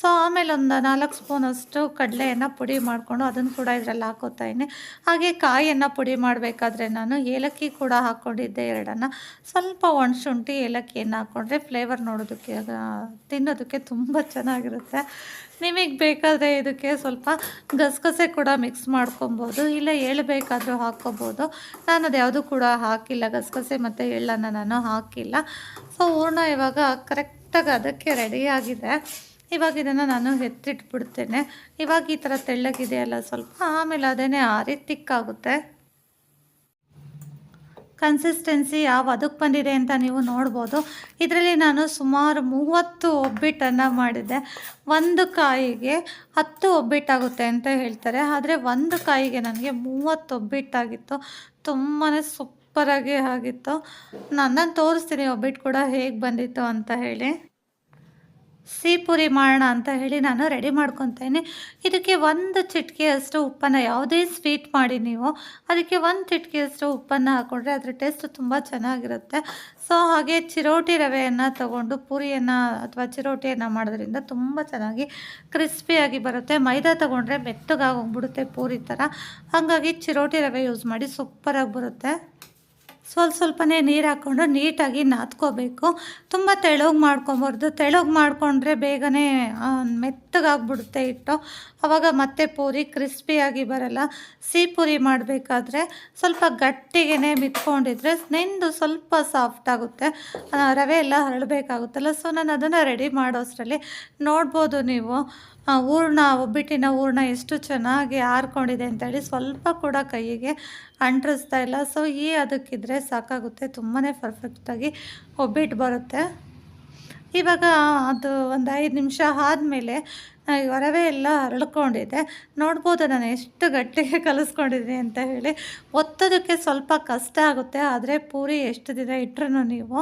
ಸೊ, ಆಮೇಲೆ ಒಂದು ನಾಲ್ಕು ಸ್ಪೂನಷ್ಟು ಕಡಲೆಯನ್ನು ಪುಡಿ ಮಾಡಿಕೊಂಡು ಅದನ್ನು ಕೂಡ ಇದರಲ್ಲಿ ಹಾಕೋತಾ ಇದ್ದೀನಿ ಹಾಗೆ ಕಾಯಿಯನ್ನು ಪುಡಿ ಮಾಡಬೇಕಾದ್ರೆ ನಾನು ಏಲಕ್ಕಿ ಕೂಡ ಹಾಕ್ಕೊಂಡಿದ್ದೆ ಎರಡನ್ನು. ಸ್ವಲ್ಪ ಒಣಶುಂಠಿ ಏಲಕ್ಕಿಯನ್ನು ಹಾಕ್ಕೊಂಡ್ರೆ ಫ್ಲೇವರ್ ನೋಡೋದಕ್ಕೆ, ತಿನ್ನೋದಕ್ಕೆ ತುಂಬ ಚೆನ್ನಾಗಿರುತ್ತೆ. ನಿಮಗೆ ಬೇಕಾದರೆ ಇದಕ್ಕೆ ಸ್ವಲ್ಪ ಗಸಗಸೆ ಕೂಡ ಮಿಕ್ಸ್ ಮಾಡ್ಕೊಬೋದು, ಇಲ್ಲ ಎಳ್ಳು ಬೇಕಾದರೂ ಹಾಕ್ಕೋಬೋದು. ನಾನು ಅದು ಯಾವುದೂ ಕೂಡ ಹಾಕಿಲ್ಲ, ಗಸಗಸೆ ಮತ್ತು ಎಳ್ಳನ್ನು ನಾನು ಹಾಕಿಲ್ಲ. ಸೊ ಹೂರ್ಣ ಇವಾಗ ಕರೆಕ್ಟಾಗಿ ಅದಕ್ಕೆ ರೆಡಿಯಾಗಿದೆ ಇವಾಗ ಇದನ್ನು ನಾನು ಎತ್ತಿಟ್ಬಿಡ್ತೇನೆ. ಇವಾಗ ಈ ಥರ ತೆಳ್ಳಗಿದೆಯಲ್ಲ ಸ್ವಲ್ಪ, ಆಮೇಲೆ ಅದೇನೇ ಆರಿ ತಿಕ್ಕಾಗುತ್ತೆ ಕನ್ಸಿಸ್ಟೆನ್ಸಿ ಯಾವ ಅದಕ್ಕೆ ಬಂದಿದೆ ಅಂತ ನೀವು ನೋಡ್ಬೋದು. ಇದರಲ್ಲಿ ನಾನು ಸುಮಾರು ಮೂವತ್ತು ಒಬ್ಬಿಟ್ಟನ್ನು ಮಾಡಿದ್ದೆ. ಒಂದು ಕಾಯಿಗೆ ಹತ್ತು ಒಬ್ಬಿಟ್ಟಾಗುತ್ತೆ ಅಂತ ಹೇಳ್ತಾರೆ. ಆದರೆ ಒಂದು ಕಾಯಿಗೆ ನನಗೆ ಮೂವತ್ತು ಒಬ್ಬಿಟ್ಟಾಗಿತ್ತು. ತುಂಬಾ ಸೂಪರಾಗಿ ಆಗಿತ್ತು. ನಾನು ತೋರಿಸ್ತೀನಿ ಒಬ್ಬಿಟ್ಟು ಕೂಡ ಹೇಗೆ ಬಂದಿತ್ತು ಅಂತ ಹೇಳಿ. ಸಿಹಿಪುರಿ ಮಾಡೋಣ ಅಂತ ಹೇಳಿ ನಾನು ರೆಡಿ ಮಾಡ್ಕೊತೇನೆ. ಇದಕ್ಕೆ ಒಂದು ಚಿಟಿಕೆಯಷ್ಟು ಉಪ್ಪನ್ನು ಯಾವುದೇ ಸ್ವೀಟ್ ಮಾಡಿ ನೀವು ಅದಕ್ಕೆ ಒಂದು ಚಿಟಿಕೆಯಷ್ಟು ಉಪ್ಪನ್ನು ಹಾಕ್ಕೊಂಡ್ರೆ ಅದ್ರ ಟೇಸ್ಟ್ ತುಂಬ ಚೆನ್ನಾಗಿರುತ್ತೆ. ಸೊ ಹಾಗೆ ಚಿರೋಟಿ ರವೆಯನ್ನು ತಗೊಂಡು ಪೂರಿಯನ್ನು ಅಥವಾ ಚಿರೋಟಿಯನ್ನು ಮಾಡೋದ್ರಿಂದ ತುಂಬ ಚೆನ್ನಾಗಿ ಕ್ರಿಸ್ಪಿಯಾಗಿ ಬರುತ್ತೆ. ಮೈದಾ ತಗೊಂಡ್ರೆ ಮೆತ್ತಗಾಗೋಗ್ಬಿಡುತ್ತೆ ಪೂರಿ ಥರ. ಹಾಗಾಗಿ ಚಿರೋಟಿ ರವೆ ಯೂಸ್ ಮಾಡಿ ಸೂಪರಾಗಿ ಬರುತ್ತೆ. ಸ್ವಲ್ಪ ಸ್ವಲ್ಪನೇ ನೀರು ಹಾಕ್ಕೊಂಡು ನೀಟಾಗಿ ನಾದ್ಕೋಬೇಕು ತುಂಬ ತೆಳೋಗಿ ಮಾಡ್ಕೊಬಾರ್ದು. ತೆಳೋಗಿ ಮಾಡಿಕೊಂಡ್ರೆ ಬೇಗನೆ ಮೆತ್ತಗಾಗ್ಬಿಡುತ್ತೆ ಹಿಟ್ಟು. ಆವಾಗ ಮತ್ತೆ ಪೂರಿ ಕ್ರಿಸ್ಪಿಯಾಗಿ ಬರಲ್ಲ. ಸಿಹಿ ಪೂರಿ ಮಾಡಬೇಕಾದ್ರೆ ಸ್ವಲ್ಪ ಗಟ್ಟಿಗೆ ಮಿತ್ಕೊಂಡಿದ್ರೆ ನೆಂದು ಸ್ವಲ್ಪ ಸಾಫ್ಟ್ ಆಗುತ್ತೆ. ರವೆ ಎಲ್ಲ ಹರಳಬೇಕಾಗುತ್ತಲ್ಲ ಸೊ ನಾನು ಅದನ್ನು ರೆಡಿ ಮಾಡೋಷ್ಟರಲ್ಲಿ ನೋಡ್ಬೋದು ನೀವು. ಹೂರ್ಣ ಒಬ್ಬಿಟ್ಟಿನ ಹೂರ್ಣ ಎಷ್ಟು ಚೆನ್ನಾಗಿ ಆರ್ಕೊಂಡಿದೆ ಅಂತೇಳಿ ಸ್ವಲ್ಪ ಕೂಡ ಕೈಗೆ ಅಂಟಿಸ್ತಾ ಇಲ್ಲ. ಸೊ ಈ ಅದಕ್ಕಿದ್ರೆ ಸಾಕಾಗುತ್ತೆ. ತುಂಬಾ ಪರ್ಫೆಕ್ಟಾಗಿ ಒಬ್ಬಿಟ್ಟು ಬರುತ್ತೆ. ಇವಾಗ ಅದು ಒಂದು ಐದು ನಿಮಿಷ ಆದಮೇಲೆ ರವೆ ಎಲ್ಲ ಹರಳ್ಕೊಂಡಿದೆ ನೋಡ್ಬೋದು ನಾನು ಎಷ್ಟು ಗಟ್ಟಿಗೆ ಕಲಿಸ್ಕೊಂಡಿದ್ದೀನಿ ಅಂತ ಹೇಳಿ. ಒತ್ತೋದಕ್ಕೆ ಸ್ವಲ್ಪ ಕಷ್ಟ ಆಗುತ್ತೆ, ಆದರೆ ಪೂರಿ ಎಷ್ಟು ದಿನ ಇಟ್ಟರೂ ನೀವು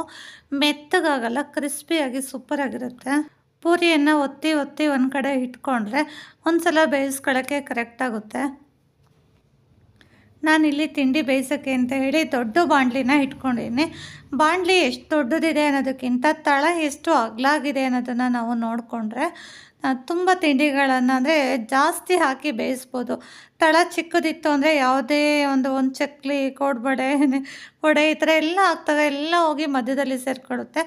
ಮೆತ್ತಗಾಗಲ್ಲ ಕ್ರಿಸ್ಪಿಯಾಗಿ ಸೂಪರಾಗಿರುತ್ತೆ ಪೂರಿಯನ್ನು ಒತ್ತಿ ಒತ್ತಿ ಒಂದು ಕಡೆ ಇಟ್ಕೊಂಡ್ರೆ ಒಂದು ಸಲ ಬೇಯಿಸ್ಕೊಳ್ಳೋಕ್ಕೆ ಕರೆಕ್ಟಾಗುತ್ತೆ ನಾನಿಲ್ಲಿ ತಿಂಡಿ ಬೇಯಿಸೋಕ್ಕೆ ಅಂತ ಹೇಳಿ ದೊಡ್ಡ ಬಾಣಲಿನ ಇಟ್ಕೊಂಡಿದ್ದೀನಿ. ಬಾಣಲಿ ಎಷ್ಟು ದೊಡ್ಡದಿದೆ ಅನ್ನೋದಕ್ಕಿಂತ ತಳ ಎಷ್ಟು ಅಗಲಾಗಿದೆ ಅನ್ನೋದನ್ನು ನಾವು ನೋಡಿಕೊಂಡ್ರೆ ತುಂಬ ತಿಂಡಿಗಳನ್ನು ಅಂದರೆ ಜಾಸ್ತಿ ಹಾಕಿ ಬೇಯಿಸ್ಬೋದು. ತಳ ಚಿಕ್ಕದಿತ್ತು ಅಂದರೆ ಯಾವುದೇ ಒಂದು ಒಂದು ಚಕ್ಲಿ ಕೋಡ್ಬಡೆ ವಡೆ ಈ ಥರ ಎಲ್ಲ ಆಗ್ತವೆ, ಎಲ್ಲ ಹೋಗಿ ಮಧ್ಯದಲ್ಲಿ ಸೇರಿಕೊಳ್ಳುತ್ತೆ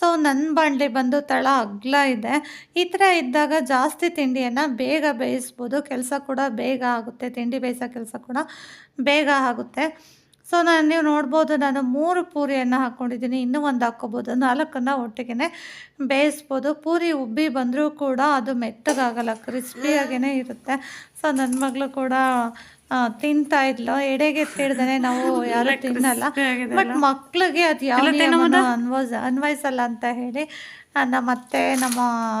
ಸೊ ನನ್ನ ಬಾಂಡ್ಲಿ ಬಂದು ತಳ ಅಗ್ಲ ಇದೆ. ಈ ಥರ ಇದ್ದಾಗ ಜಾಸ್ತಿ ತಿಂಡಿಯನ್ನು ಬೇಗ ಬೇಯಿಸ್ಬೋದು. ಕೆಲಸ ಕೂಡ ಬೇಗ ಆಗುತ್ತೆ. ತಿಂಡಿ ಬೇಯಿಸೋ ಕೆಲಸ ಕೂಡ ಬೇಗ ಆಗುತ್ತೆ. ಸೊ ನಾನು ನೀವು ನೋಡ್ಬೋದು, ನಾನು ಮೂರು ಪೂರಿಯನ್ನು ಹಾಕ್ಕೊಂಡಿದ್ದೀನಿ ಇನ್ನೂ ಒಂದು ಹಾಕ್ಕೋಬೋದು. ನಾಲ್ಕನ್ನು ಒಟ್ಟಿಗೆ ಬೇಯಿಸ್ಬೋದು. ಪೂರಿ ಉಬ್ಬಿ ಬಂದರೂ ಕೂಡ ಅದು ಮೆತ್ತಗಾಗಲ್ಲ. ಕ್ರಿಸ್ಪಿಯಾಗೇ ಇರುತ್ತೆ. ಸೊ ನನ್ನ ಮಗಳು ಕೂಡ ತಿಂತಾ ಇದ್ಲು. ಎಡೆಗೆ ತಿಳ್ದೇ ನಾವು ಯಾರು ತಿನ್ನಲ್ಲ. ಬಟ್ ಮಕ್ಳಿಗೆ ಅದು ಯಾವ ನಿಯಮನೂ ಅನ್ವಸ್ ಅನ್ವಯಿಸಲ್ಲ ಅಂತ ಹೇಳಿ ನಮ್ಮ ಅತ್ತೆ ನಮ್ಮ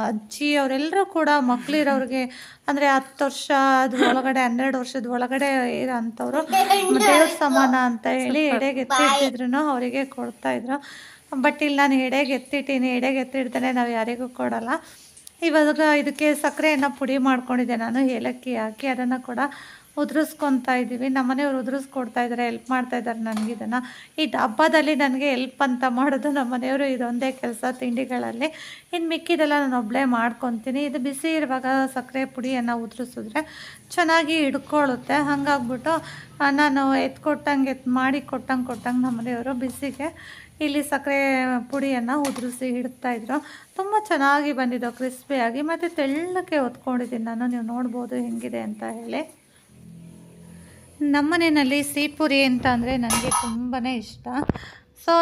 ಅಜ್ಜಿ ಅವರೆಲ್ಲರೂ ಕೂಡ ಮಕ್ಳಿರೋರಿಗೆ ಅಂದರೆ ಹತ್ತು ವರ್ಷ ಅದು ಒಳಗಡೆ ಹನ್ನೆರಡು ವರ್ಷದ ಒಳಗಡೆ ಇರೋಂಥವ್ರು ದೇವ್ರ ಸಮಾನ ಅಂತ ಹೇಳಿ ಎಡೆಗೆ ಎತ್ತಿಟ್ಟಿದ್ರು ಅವರಿಗೆ ಕೊಡ್ತಾ ಇದ್ರು. ಬಟ್ ಇಲ್ಲಿ ನಾನು ಎಡೆಗೆ ಎತ್ತಿಟ್ಟೀನಿ ಎಡೆಗೆ ಎತ್ತಿಡ್ತಾನೆ ನಾವು ಯಾರಿಗೂ ಕೊಡಲ್ಲ. ಇವಾಗ ಇದಕ್ಕೆ ಸಕ್ಕರೆಯನ್ನು ಪುಡಿ ಮಾಡ್ಕೊಂಡಿದ್ದೆ ನಾನು ಏಲಕ್ಕಿ ಹಾಕಿ ಅದನ್ನು ಕೂಡ ಉದುರಿಸ್ಕೊತಾ ಇದ್ದೀವಿ. ನಮ್ಮ ಮನೆಯವ್ರು ಉದುರಿಸ್ಕೊಡ್ತಾ ಇದ್ದಾರೆ ಹೆಲ್ಪ್ ಮಾಡ್ತಾ ಇದ್ದಾರೆ ನನಗೆ ಇದನ್ನು. ಈ ಡಬ್ಬದಲ್ಲಿ ನನಗೆ ಹೆಲ್ಪ್ ಅಂತ ಮಾಡೋದು ನಮ್ಮ ಮನೆಯವರು ಇದೊಂದೇ ಕೆಲಸ ತಿಂಡಿಗಳಲ್ಲಿ. ಇನ್ನು ಮಿಕ್ಕಿದೆಲ್ಲ ನಾನು ಒಬ್ಬಳೇ ಮಾಡ್ಕೊತೀನಿ. ಇದು ಬಿಸಿ ಇರುವಾಗ ಸಕ್ಕರೆ ಪುಡಿಯನ್ನು ಉದುರಿಸಿದ್ರೆ ಚೆನ್ನಾಗಿ ಹಿಡ್ಕೊಳ್ಳುತ್ತೆ. ಹಾಗಾಗ್ಬಿಟ್ಟು ನಾನು ಎತ್ಕೊಟ್ಟಂಗೆ ಎತ್ ಮಾಡಿ ಕೊಟ್ಟಂಗೆ ಕೊಟ್ಟಂಗೆ ನಮ್ಮ ಮನೆಯವರು ಬಿಸಿಗೆ ಇಲ್ಲಿ ಸಕ್ಕರೆ ಪುಡಿಯನ್ನು ಉದುರಿಸಿ ಹಿಡ್ತಾಯಿದ್ರು ತುಂಬ ಚೆನ್ನಾಗಿ ಬಂದಿದ್ದು ಕ್ರಿಸ್ಪಿಯಾಗಿ ಮತ್ತು ತೆಳ್ಳಕ್ಕೆ ಹೊತ್ಕೊಂಡಿದ್ದೀನಿ ನಾನು. ನೀವು ನೋಡ್ಬೋದು ಹೆಂಗಿದೆ ಅಂತ ಹೇಳಿ. ನಮ್ಮನೆಯಲ್ಲಿ ಸೀಪುರಿ ಅಂತ ಅಂದರೆ ನನಗೆ ತುಂಬಾ ಇಷ್ಟ. ಸೊ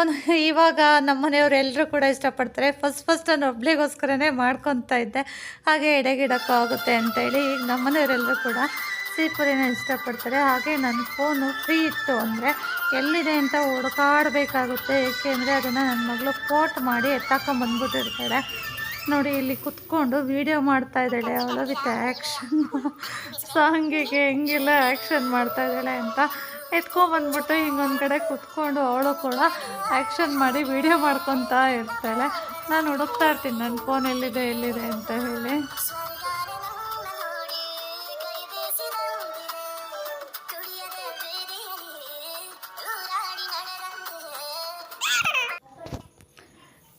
ಇವಾಗ ನಮ್ಮನೆಯವ್ರು ಎಲ್ಲರೂ ಕೂಡ ಇಷ್ಟಪಡ್ತಾರೆ. ಫಸ್ಟ್ ಫಸ್ಟ್ ನಾನು ಒಬ್ಳಿಗೋಸ್ಕರನೇ ಮಾಡ್ಕೊತಾ ಇದ್ದೆ. ಹಾಗೆ ಎಡೆಗಿಡಕ್ಕೂ ಆಗುತ್ತೆ ಅಂತೇಳಿ ಈಗ ನಮ್ಮನೆಯವರೆಲ್ಲರೂ ಕೂಡ ಸೀಪುರಿನ ಇಷ್ಟಪಡ್ತಾರೆ. ಹಾಗೆ ನನ್ನ ಫೋನು ಫ್ರೀ ಇತ್ತು ಅಂದರೆ ಎಲ್ಲಿದೆ ಅಂತ ಹುಡುಕಾಡಬೇಕಾಗುತ್ತೆ. ಏಕೆಂದರೆ ಅದನ್ನು ನನ್ನ ಮಗಳು ಫೋಟ್ ಮಾಡಿ ಎತ್ತಾಕೊಂಬಂದ್ಬಿಟ್ಟಿರ್ತಾಳೆ. ನೋಡಿ ಇಲ್ಲಿ ಕುತ್ಕೊಂಡು ವಿಡಿಯೋ ಮಾಡ್ತಾ ಇದ್ದಾಳೆ. ಅವಳು ವಿತ್ ಆ್ಯಕ್ಷನ್ ಸಾಂಗಿಗೆ ಹೆಂಗಿಲ್ಲ ಆ್ಯಕ್ಷನ್ ಮಾಡ್ತಾ ಇದ್ದಾಳೆ ಅಂತ ಎತ್ಕೊಂಬಂದ್ಬಿಟ್ಟು ಹಿಂಗೊಂದು ಕಡೆ ಕುತ್ಕೊಂಡು ಅವಳು ಕೂಡ ಆ್ಯಕ್ಷನ್ ಮಾಡಿ ವಿಡಿಯೋ ಮಾಡ್ಕೊತಾ ಇರ್ತಾಳೆ. ನಾನು ಹುಡುಕ್ತಾ ಇರ್ತೀನಿ. ನನ್ನ ಫೋನ್ ಎಲ್ಲಿದೆ ಎಲ್ಲಿದೆ ಅಂತ ಹೇಳಿ.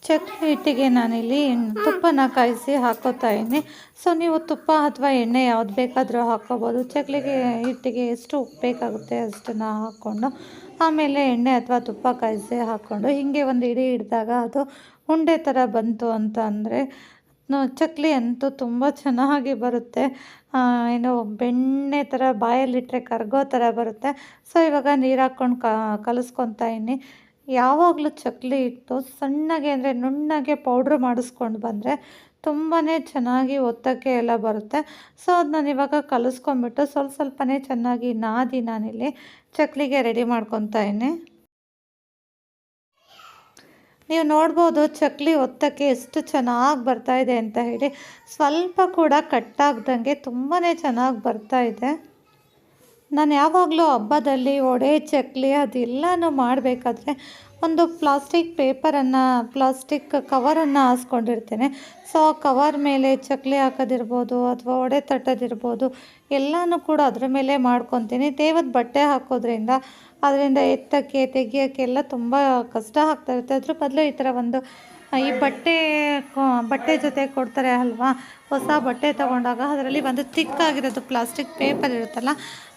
ಚಕ್ಲಿ ಹಿಟ್ಟಿಗೆ ನಾನಿಲ್ಲಿ ತುಪ್ಪನ ಕಾಯಿಸಿ ಹಾಕೋತಾ ಇದ್ದೀನಿ. ಸೊ ನೀವು ತುಪ್ಪ ಅಥವಾ ಎಣ್ಣೆ ಯಾವ್ದು ಬೇಕಾದರೂ ಹಾಕ್ಕೋಬೋದು ಚಕ್ಲಿಗೆ, ಹಿಟ್ಟಿಗೆ ಎಷ್ಟು ಉಪ್ಪು ಬೇಕಾಗುತ್ತೆ ಅಷ್ಟನ್ನು ಹಾಕ್ಕೊಂಡು, ಆಮೇಲೆ ಎಣ್ಣೆ ಅಥವಾ ತುಪ್ಪ ಕಾಯಿಸಿ ಹಾಕ್ಕೊಂಡು, ಹೀಗೆ ಒಂದು ಇಡಿ ಹಿಡಿದಾಗ ಅದು ಉಂಡೆ ಥರ ಬಂತು ಅಂತ ಅಂದರೆ ಚಕ್ಲಿ ಅಂತೂ ತುಂಬ ಚೆನ್ನಾಗಿ ಬರುತ್ತೆ. ಏನು ಬೆಣ್ಣೆ ಥರ ಬಾಯಲ್ಲಿಟ್ಟರೆ ಕರಗೋ ಥರ ಬರುತ್ತೆ. ಸೊ ಇವಾಗ ನೀರು ಹಾಕ್ಕೊಂಡು ಕಲಿಸ್ಕೊತಾ ಇದ್ದೀನಿ. ಯಾವಾಗಲೂ ಚಕ್ಲಿ ಇಟ್ಟು ಸಣ್ಣಗೆ ಅಂದರೆ ನುಣ್ಣಗೆ ಪೌಡ್ರ್ ಮಾಡಿಸ್ಕೊಂಡು ಬಂದರೆ ತುಂಬಾ ಚೆನ್ನಾಗಿ ಒತ್ತಕ್ಕೆ ಎಲ್ಲ ಬರುತ್ತೆ. ಸೊ ಅದು ನಾನು ಇವಾಗ ಕಲಿಸ್ಕೊಂಡ್ಬಿಟ್ಟು ಸ್ವಲ್ಪ ಸ್ವಲ್ಪನೇ ಚೆನ್ನಾಗಿ ನಾದಿ ನಾನಿಲ್ಲಿ ಚಕ್ಲಿಗೆ ರೆಡಿ ಮಾಡ್ಕೊತಾ ಇದ್ದೀನಿ. ನೀವು ನೋಡ್ಬೋದು ಚಕ್ಲಿ ಒತ್ತಕ್ಕೆ ಎಷ್ಟು ಚೆನ್ನಾಗಿ ಬರ್ತಾ ಇದೆ ಅಂತ ಹೇಳಿ. ಸ್ವಲ್ಪ ಕೂಡ ಕಟ್ಟಾಗ್ದಂಗೆ ತುಂಬಾ ಚೆನ್ನಾಗಿ ಬರ್ತಾ ಇದೆ. ನಾನು ಯಾವಾಗಲೂ ಹಬ್ಬದಲ್ಲಿ ಒಡೆ, ಚಕ್ಲಿ ಅದೆಲ್ಲನೂ ಮಾಡಬೇಕಾದ್ರೆ ಒಂದು ಪ್ಲಾಸ್ಟಿಕ್ ಪೇಪರನ್ನು, ಪ್ಲಾಸ್ಟಿಕ್ ಕವರನ್ನು ಹಾಸ್ಕೊಂಡಿರ್ತೇನೆ. ಸೊ, ಆ ಕವರ್ ಮೇಲೆ ಚಕ್ಲಿ ಹಾಕೋದಿರ್ಬೋದು ಅಥವಾ ಒಡೆ ತಟ್ಟೋದಿರ್ಬೋದು ಎಲ್ಲನೂ ಕೂಡ ಅದ್ರ ಮೇಲೆ ಮಾಡ್ಕೊತೀನಿ. ದೇವದ ಬಟ್ಟೆ ಹಾಕೋದ್ರಿಂದ ಅದರಿಂದ ಎತ್ತಕ್ಕೆ ತೆಗಿಯೋಕ್ಕೆಲ್ಲ ತುಂಬ ಕಷ್ಟ ಆಗ್ತಾ ಇರುತ್ತೆ. ಅದ್ರ ಬದಲು ಈ ಥರ ಒಂದು, ಈ ಬಟ್ಟೆ ಬಟ್ಟೆ ಜೊತೆ ಕೊಡ್ತಾರೆ ಅಲ್ವಾ? ಹೊಸ ಬಟ್ಟೆ ತಗೊಂಡಾಗ ಅದರಲ್ಲಿ ಒಂದು ತಿಕ್ಕಾಗಿರೋದು ಪ್ಲಾಸ್ಟಿಕ್ ಪೇಪರ್ ಇರುತ್ತಲ್ಲ,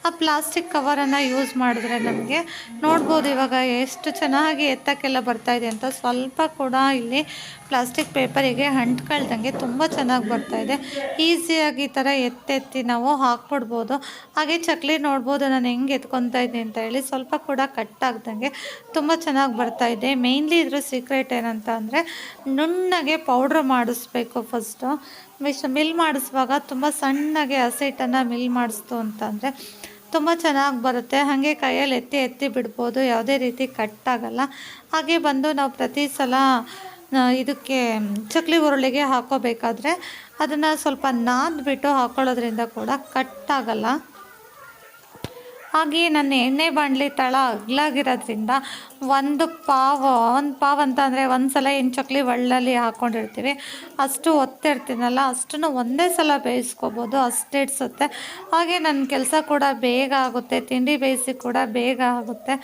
ಆ ಪ್ಲಾಸ್ಟಿಕ್ ಕವರನ್ನು ಯೂಸ್ ಮಾಡಿದ್ರೆ ನಮಗೆ ನೋಡ್ಬೋದು ಇವಾಗ ಎಷ್ಟು ಚೆನ್ನಾಗಿ ಎತ್ತಕ್ಕೆಲ್ಲ ಬರ್ತಾ ಇದೆ ಅಂತ. ಸ್ವಲ್ಪ ಕೂಡ ಇಲ್ಲಿ ಪ್ಲಾಸ್ಟಿಕ್ ಪೇಪರಿಗೆ ಅಂಟ್ಕೊಳ್ದಂಗೆ ತುಂಬ ಚೆನ್ನಾಗಿ ಬರ್ತಾ ಇದೆ. ಈಸಿಯಾಗಿ ಈ ಥರ ಎತ್ತೆತ್ತಿ ನಾವು ಹಾಕ್ಬಿಡ್ಬೋದು. ಹಾಗೆ ಚಕ್ಲಿ ನೋಡ್ಬೋದು ನಾನು ಹೆಂಗೆ ಎತ್ಕೊತಾ ಇದ್ದೀನಿ ಅಂತ ಹೇಳಿ ಸ್ವಲ್ಪ ಕೂಡ ಕಟ್ ಆಗ್ದಂಗೆ ತುಂಬ ಚೆನ್ನಾಗಿ ಬರ್ತಾ ಇದೆ. ಮೇಯ್ನ್ಲಿ ಇದ್ರ ಸೀಕ್ರೆಟ್ ಏನಂತ ಅಂದರೆ ನುಣ್ಣಗೆ ಪೌಡ್ರ್ ಮಾಡಿಸ್ಬೇಕು ಫಸ್ಟು ಮಿಶ್ ಮಿಲ್ ಮಾಡಿಸುವಾಗ ತುಂಬ ಸಣ್ಣಗೆ ಹಸಿಟ್ಟನ್ನು ಮಿಲ್ ಮಾಡಿಸ್ತು ಅಂತಂದರೆ ತುಂಬ ಚೆನ್ನಾಗಿ ಬರುತ್ತೆ. ಹಾಗೆ ಕೈಯಲ್ಲಿ ಎತ್ತಿ ಎತ್ತಿ ಬಿಡ್ಬೋದು. ಯಾವುದೇ ರೀತಿ ಕಟ್ಟಾಗಲ್ಲ ಹಾಗೆ ಬಂದು ನಾವು ಪ್ರತಿ ಸಲ ಇದಕ್ಕೆ ಚಕ್ಲಿ ಉರುಳಿಗೆ ಹಾಕೋಬೇಕಾದ್ರೆ ಅದನ್ನು ಸ್ವಲ್ಪ ನಾದ್ಬಿಟ್ಟು ಹಾಕೊಳ್ಳೋದ್ರಿಂದ ಕೂಡ ಕಟ್ಟಾಗಲ್ಲ ಹಾಗೆ ನನ್ನ ಎಣ್ಣೆ ಬಾಣಲಿ ತಳ ಅಗ್ಲಾಗಿರೋದ್ರಿಂದ ಒಂದು ಪಾವ್ ಒಂದು ಪಾವ್ ಅಂತ ಅಂದರೆ ಒಂದು ಸಲ ಏನು ಚಕ್ಲಿ ಒಳ್ಳಲ್ಲಿ ಹಾಕ್ಕೊಂಡಿರ್ತೀವಿ ಅಷ್ಟು ಒತ್ತಿರ್ತೀನಲ್ಲ ಅಷ್ಟನ್ನು ಒಂದೇ ಸಲ ಬೇಯಿಸ್ಕೋಬೋದು, ಅಷ್ಟು ಹಿಡ್ಸುತ್ತೆ ಹಾಗೆ ನನ್ನ ಕೆಲಸ ಕೂಡ ಬೇಗ ಆಗುತ್ತೆ, ತಿಂಡಿ ಬೇಯಿಸಿ ಕೂಡ ಬೇಗ ಆಗುತ್ತೆ.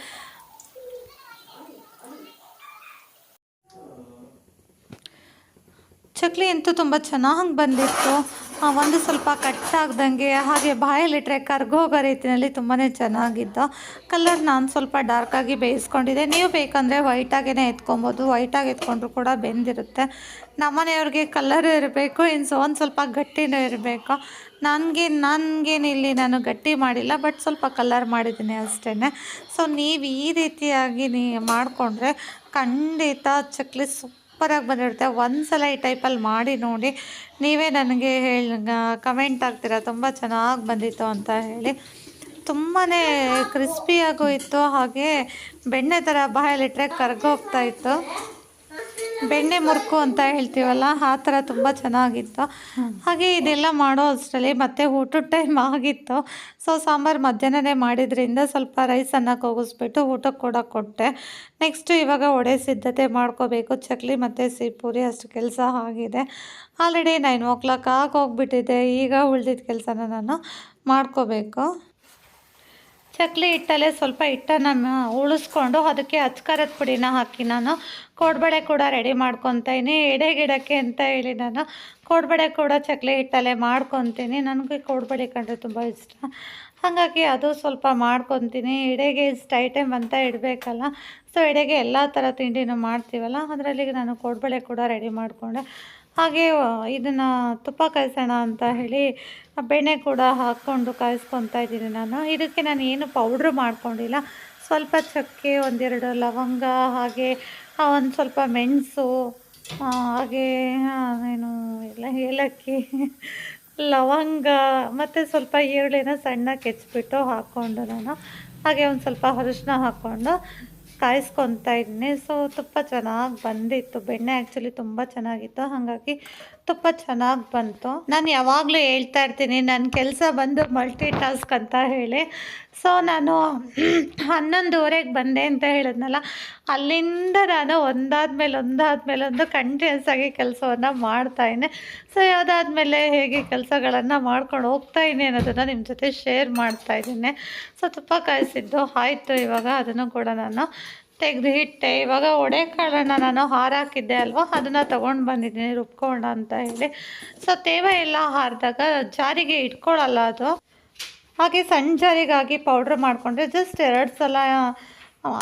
ಚಕ್ಲಿ ಅಂತೂ ತುಂಬ ಚೆನ್ನಾಗಿ ಬಂದಿತ್ತು. ಒಂದು ಸ್ವಲ್ಪ ಕಟ್ಟಾಗ್ದಂಗೆ ಹಾಗೆ ಬಾಯಲ್ಲಿಟ್ಟರೆ ಕರ್ಗೋಗೋ ರೀತಿಯಲ್ಲಿ ತುಂಬಾ ಚೆನ್ನಾಗಿದ್ದ ಕಲರ್ ನಾನು ಸ್ವಲ್ಪ ಡಾರ್ಕಾಗಿ ಬೇಯಿಸ್ಕೊಂಡಿದ್ದೆ. ನೀವು ಬೇಕಂದರೆ ವೈಟಾಗೇ ಎತ್ಕೊಬೋದು. ವೈಟಾಗಿ ಎತ್ಕೊಂಡ್ರು ಕೂಡ ಬೆಂದಿರುತ್ತೆ. ನಮ್ಮನೆಯವ್ರಿಗೆ ಕಲರ್ ಇರಬೇಕು ಇನ್ನು ಒಂದು ಸ್ವಲ್ಪ ಗಟ್ಟಿನೂ ಇರಬೇಕು. ನನಗೆ, ನನಗೇನು ಇಲ್ಲಿ ನಾನು ಗಟ್ಟಿ ಮಾಡಿಲ್ಲ ಬಟ್ ಸ್ವಲ್ಪ ಕಲರ್ ಮಾಡಿದ್ದೀನಿ ಅಷ್ಟೇ ಸೊ ನೀವು ಈ ರೀತಿಯಾಗಿ ನೀ ಮಾಡಿಕೊಂಡ್ರೆ ಖಂಡಿತ ಚಕ್ಲಿ ಸೂಪರಾಗಿ ಬಂದಿರುತ್ತೆ. ಒಂದು ಸಲ ಈ ಟೈಪಲ್ಲಿ ಮಾಡಿ ನೋಡಿ. ನೀವೇ ನನಗೆ ಹೇಳಿ ಕಮೆಂಟ್ ಆಗ್ತೀರಾ ತುಂಬ ಚೆನ್ನಾಗಿ ಬಂದಿತ್ತು ಅಂತ ಹೇಳಿ. ತುಂಬಾ ಕ್ರಿಸ್ಪಿಯಾಗೂ ಇತ್ತು. ಹಾಗೆ ಬೆಣ್ಣೆ ಥರ ಬಾಯಲ್ಲಿಟ್ಟರೆ ಕರ್ಗೋಗ್ತಾ ಇತ್ತು. ಬೆಣ್ಣೆ ಮುರುಕು ಅಂತ ಹೇಳ್ತೀವಲ್ಲ, ಆ ಥರ ತುಂಬ ಚೆನ್ನಾಗಿತ್ತು. ಹಾಗೆ ಇದೆಲ್ಲ ಮಾಡೋ ಅಷ್ಟರಲ್ಲಿ ಮತ್ತೆ ಊಟದ ಟೈಮ್ ಆಗಿತ್ತು. ಸೊ ಸಾಂಬಾರು ಮಧ್ಯಾಹ್ನನೇ ಮಾಡಿದ್ರಿಂದ ಸ್ವಲ್ಪ ರೈಸನ್ನು ಕೂಗಿಸ್ಬಿಟ್ಟು ಊಟಕ್ಕೆ ಕೂಡ ಕೊಟ್ಟೆ. ನೆಕ್ಸ್ಟು ಇವಾಗ ಒಡೆ ಸಿದ್ಧತೆ ಮಾಡ್ಕೋಬೇಕು. ಚಕ್ಲಿ ಮತ್ತು ಸೀಪೂರಿ ಅಷ್ಟು ಕೆಲಸ ಆಗಿದೆ. ಆಲ್ರೆಡಿ ನೈನ್ ಓ ಕ್ಲಾಕ್ ಆಗೋಗ್ಬಿಟ್ಟಿದೆ ಈಗ ಉಳಿದಿದ್ದ ಕೆಲಸನ ನಾನು ಮಾಡ್ಕೋಬೇಕು. ಚಕ್ಲಿ ಹಿಟ್ಟಲ್ಲೇ ಸ್ವಲ್ಪ ಹಿಟ್ಟನ್ನು ಉಳಿಸ್ಕೊಂಡು ಅದಕ್ಕೆ ಅಚ್ಕಾರದ ಪುಡಿನ ಹಾಕಿ ನಾನು ಕೋಡ್ಬಳೆ ಕೂಡ ರೆಡಿ ಮಾಡ್ಕೊತೀನಿ ಎಡೆ ಗಿಡಕ್ಕೆ ಅಂತ ಹೇಳಿ ನಾನು ಕೋಡ್ಬಳೆ ಕೂಡ ಚಕ್ಲಿ ಹಿಟ್ಟಲ್ಲೇ ಮಾಡ್ಕೊತೀನಿ. ನನಗೆ ಕೋಡ್ಬಳೆ ಕಂಡ್ರೆ ತುಂಬ ಇಷ್ಟ. ಹಾಗಾಗಿ ಅದು ಸ್ವಲ್ಪ ಮಾಡ್ಕೊತೀನಿ. ಎಡೆಗೆ ಇಷ್ಟು ಐಟಮ್ ಅಂತ ಇಡಬೇಕಲ್ಲ ಸೊ ಎಡೆಗೆ ಎಲ್ಲ ಥರ ತಿಂಡಿನೂ ಮಾಡ್ತೀವಲ್ಲ, ಅದರಲ್ಲಿ ನಾನು ಕೋಡ್ಬಳೆ ಕೂಡ ರೆಡಿ ಮಾಡಿಕೊಂಡೆ. ಹಾಗೆ ಇದನ್ನು ತುಪ್ಪ ಕಾಯಿಸೋಣ ಅಂತ ಹೇಳಿ ಬೆಣ್ಣೆ ಕೂಡ ಹಾಕ್ಕೊಂಡು ಕಾಯಿಸ್ಕೊತಾ ಇದ್ದೀನಿ ನಾನು. ಇದಕ್ಕೆ ನಾನು ಏನು ಪೌಡ್ರ್ ಮಾಡ್ಕೊಂಡಿಲ್ಲ. ಸ್ವಲ್ಪ ಚಕ್ಕೆ, ಒಂದೆರಡು ಲವಂಗ, ಹಾಗೆ ಒಂದು ಸ್ವಲ್ಪ ಮೆಣಸು ಹಾಗೆ ಏನು ಎಲ್ಲ ಏಲಕ್ಕಿ, ಲವಂಗ, ಮತ್ತು ಸ್ವಲ್ಪ ಈರುಳ್ಳಿನ ಸಣ್ಣ ಕೆಚ್ಚಿಬಿಟ್ಟು ಹಾಕ್ಕೊಂಡು ನಾನು, ಹಾಗೆ ಒಂದು ಸ್ವಲ್ಪ ಅರಿಶಿನ ಹಾಕ್ಕೊಂಡು ಕಾಯಿಸ್ಕೊತಾ ಇದ್ದೀನಿ ಸೊ ತುಪ್ಪ ಚೆನ್ನಾಗಿ ಬಂದಿತ್ತು. ಬೆಣ್ಣೆ ಆ್ಯಕ್ಚುಲಿ ತುಂಬ ಚೆನ್ನಾಗಿತ್ತು. ಹಾಗಾಗಿ ತುಪ್ಪ ಚೆನ್ನಾಗಿ ಬಂತು. ನಾನು ಯಾವಾಗಲೂ ಹೇಳ್ತಾ ಇರ್ತೀನಿ ನನ್ನ ಕೆಲಸ ಬಂದು ಮಲ್ಟಿ ಟಾಸ್ಕ್ ಅಂತ ಹೇಳಿ. ಸೊ ನಾನು ಹನ್ನೊಂದುವರೆಗೆ ಬಂದೆ ಅಂತ ಹೇಳಿದ್ನಲ್ಲ, ಅಲ್ಲಿಂದ ನಾನು ಒಂದಾದ್ಮೇಲೆ ಒಂದಾದ್ಮೇಲೆ ಒಂದು ಕಂಟಿನ್ಯೂಸ್ ಆಗಿ ಕೆಲಸವನ್ನು ಮಾಡ್ತಾಯಿದ್ದೆ ಸೊ ಯಾವುದಾದ್ಮೇಲೆ ಹೇಗೆ ಕೆಲಸಗಳನ್ನು ಮಾಡ್ಕೊಂಡು ಹೋಗ್ತಾಯಿನಿ ಅನ್ನೋದನ್ನು ನಿಮ್ಮ ಜೊತೆ ಶೇರ್ ಮಾಡ್ತಾ ಇದ್ದೀನಿ. ಸೊ ತುಪ್ಪ ಕಾಯಿಸಿದ್ದು, ಆಯಿತು ಇವಾಗ ಅದನ್ನು ಕೂಡ ನಾನು ತೆಗೆದು ಇಟ್ಟೆ ಇವಾಗ ಒಡೆ ಕಾಳನ್ನು ನಾನು ಹಾರಾಕಿದ್ದೆ ಅಲ್ವಾ? ಅದನ್ನು ತೊಗೊಂಡು ಬಂದಿದ್ದೀನಿ, ರುಬ್ಕೊಂಡ ಅಂತ ಹೇಳಿ. ಸೊ ತೇವ ಎಲ್ಲ ಹಾರಿದಾಗ ಜಾರಿಗೆ ಇಟ್ಕೊಳ್ಳಲ್ಲ ಅದು. ಹಾಗೆ ಸಣ್ಣ ಜಾರಿಗಾಗಿ ಪೌಡ್ರ್ ಮಾಡಿಕೊಂಡ್ರೆ ಜಸ್ಟ್ ಎರಡು ಸಲ,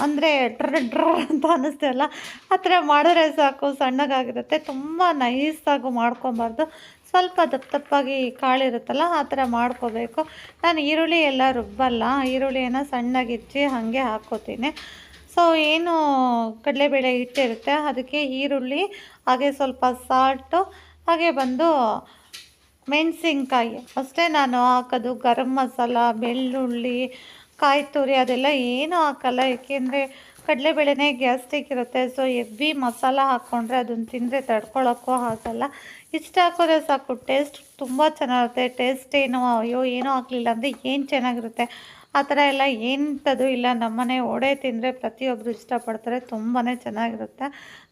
ಅಂದರೆ ಡ್ರ ಡ್ರ ಅಂತ ಅನ್ನಿಸ್ತೇವಲ್ಲ ಆ ಥರ ಮಾಡಿದ್ರೆ ಸಾಕು, ಸಣ್ಣಗಾಗಿರುತ್ತೆ. ತುಂಬ ನೈಸಾಗೂ ಮಾಡ್ಕೊಬಾರ್ದು. ಸ್ವಲ್ಪ ದಪ್ಪ ದಪ್ಪಾಗಿ ಕಾಳಿರುತ್ತಲ್ಲ, ಆ ಥರ ಮಾಡ್ಕೋಬೇಕು. ನಾನು ಈರುಳ್ಳಿ ಎಲ್ಲ ರುಬ್ಬಲ್ಲ. ಈರುಳ್ಳಿಯನ್ನು ಸಣ್ಣಗಿಚ್ಚಿ ಹಾಗೆ ಹಾಕ್ಕೋತೀನಿ ಸೊ ಏನು ಕಡಲೆಬೇಳೆ ಹಿಟ್ಟಿರುತ್ತೆ, ಅದಕ್ಕೆ ಈರುಳ್ಳಿ, ಹಾಗೆ ಸ್ವಲ್ಪ ಸಾಲ್ಟು ಹಾಗೆ ಬಂದು ಮೆಣಸಿನ್ಕಾಯಿ. ಅಷ್ಟೇ ನಾನು ಹಾಕೋದು, ಗರಂ ಮಸಾಲ, ಬೆಳ್ಳುಳ್ಳಿ ಕಾಯಿ ತುರಿ ಅದೆಲ್ಲ ಏನೂ ಹಾಕಲ್ಲ. ಏಕೆಂದರೆ ಕಡಲೆಬೇಳೆನೇ ಗ್ಯಾಸ್ಟಿಕ್ ಇರುತ್ತೆ. ಸೊ ಎವ್ವಿ ಮಸಾಲ ಹಾಕ್ಕೊಂಡ್ರೆ ಅದನ್ನು ತಿಂದರೆ ತಡ್ಕೊಳ್ಳೋಕ್ಕೂ ಆಗಲ್ಲ. ಇಷ್ಟು ಹಾಕೋದ್ರೆ ಸಾಕು. ಟೇಸ್ಟ್ ತುಂಬ ಚೆನ್ನಾಗಿರುತ್ತೆ. ಟೇಸ್ಟ್ ಏನು, ಅಯ್ಯೋ, ಏನೂ ಹಾಕಲಿಲ್ಲ ಅಂದರೆ ಏನು ಚೆನ್ನಾಗಿರುತ್ತೆ? ಆ ಥರ ಎಲ್ಲ ಎಂಥದ್ದು ಇಲ್ಲ. ನಮ್ಮನೆ ಒಡೆ ತಿಂದರೆ ಪ್ರತಿಯೊಬ್ಬರು ಇಷ್ಟಪಡ್ತಾರೆ. ತುಂಬಾ ಚೆನ್ನಾಗಿರುತ್ತೆ.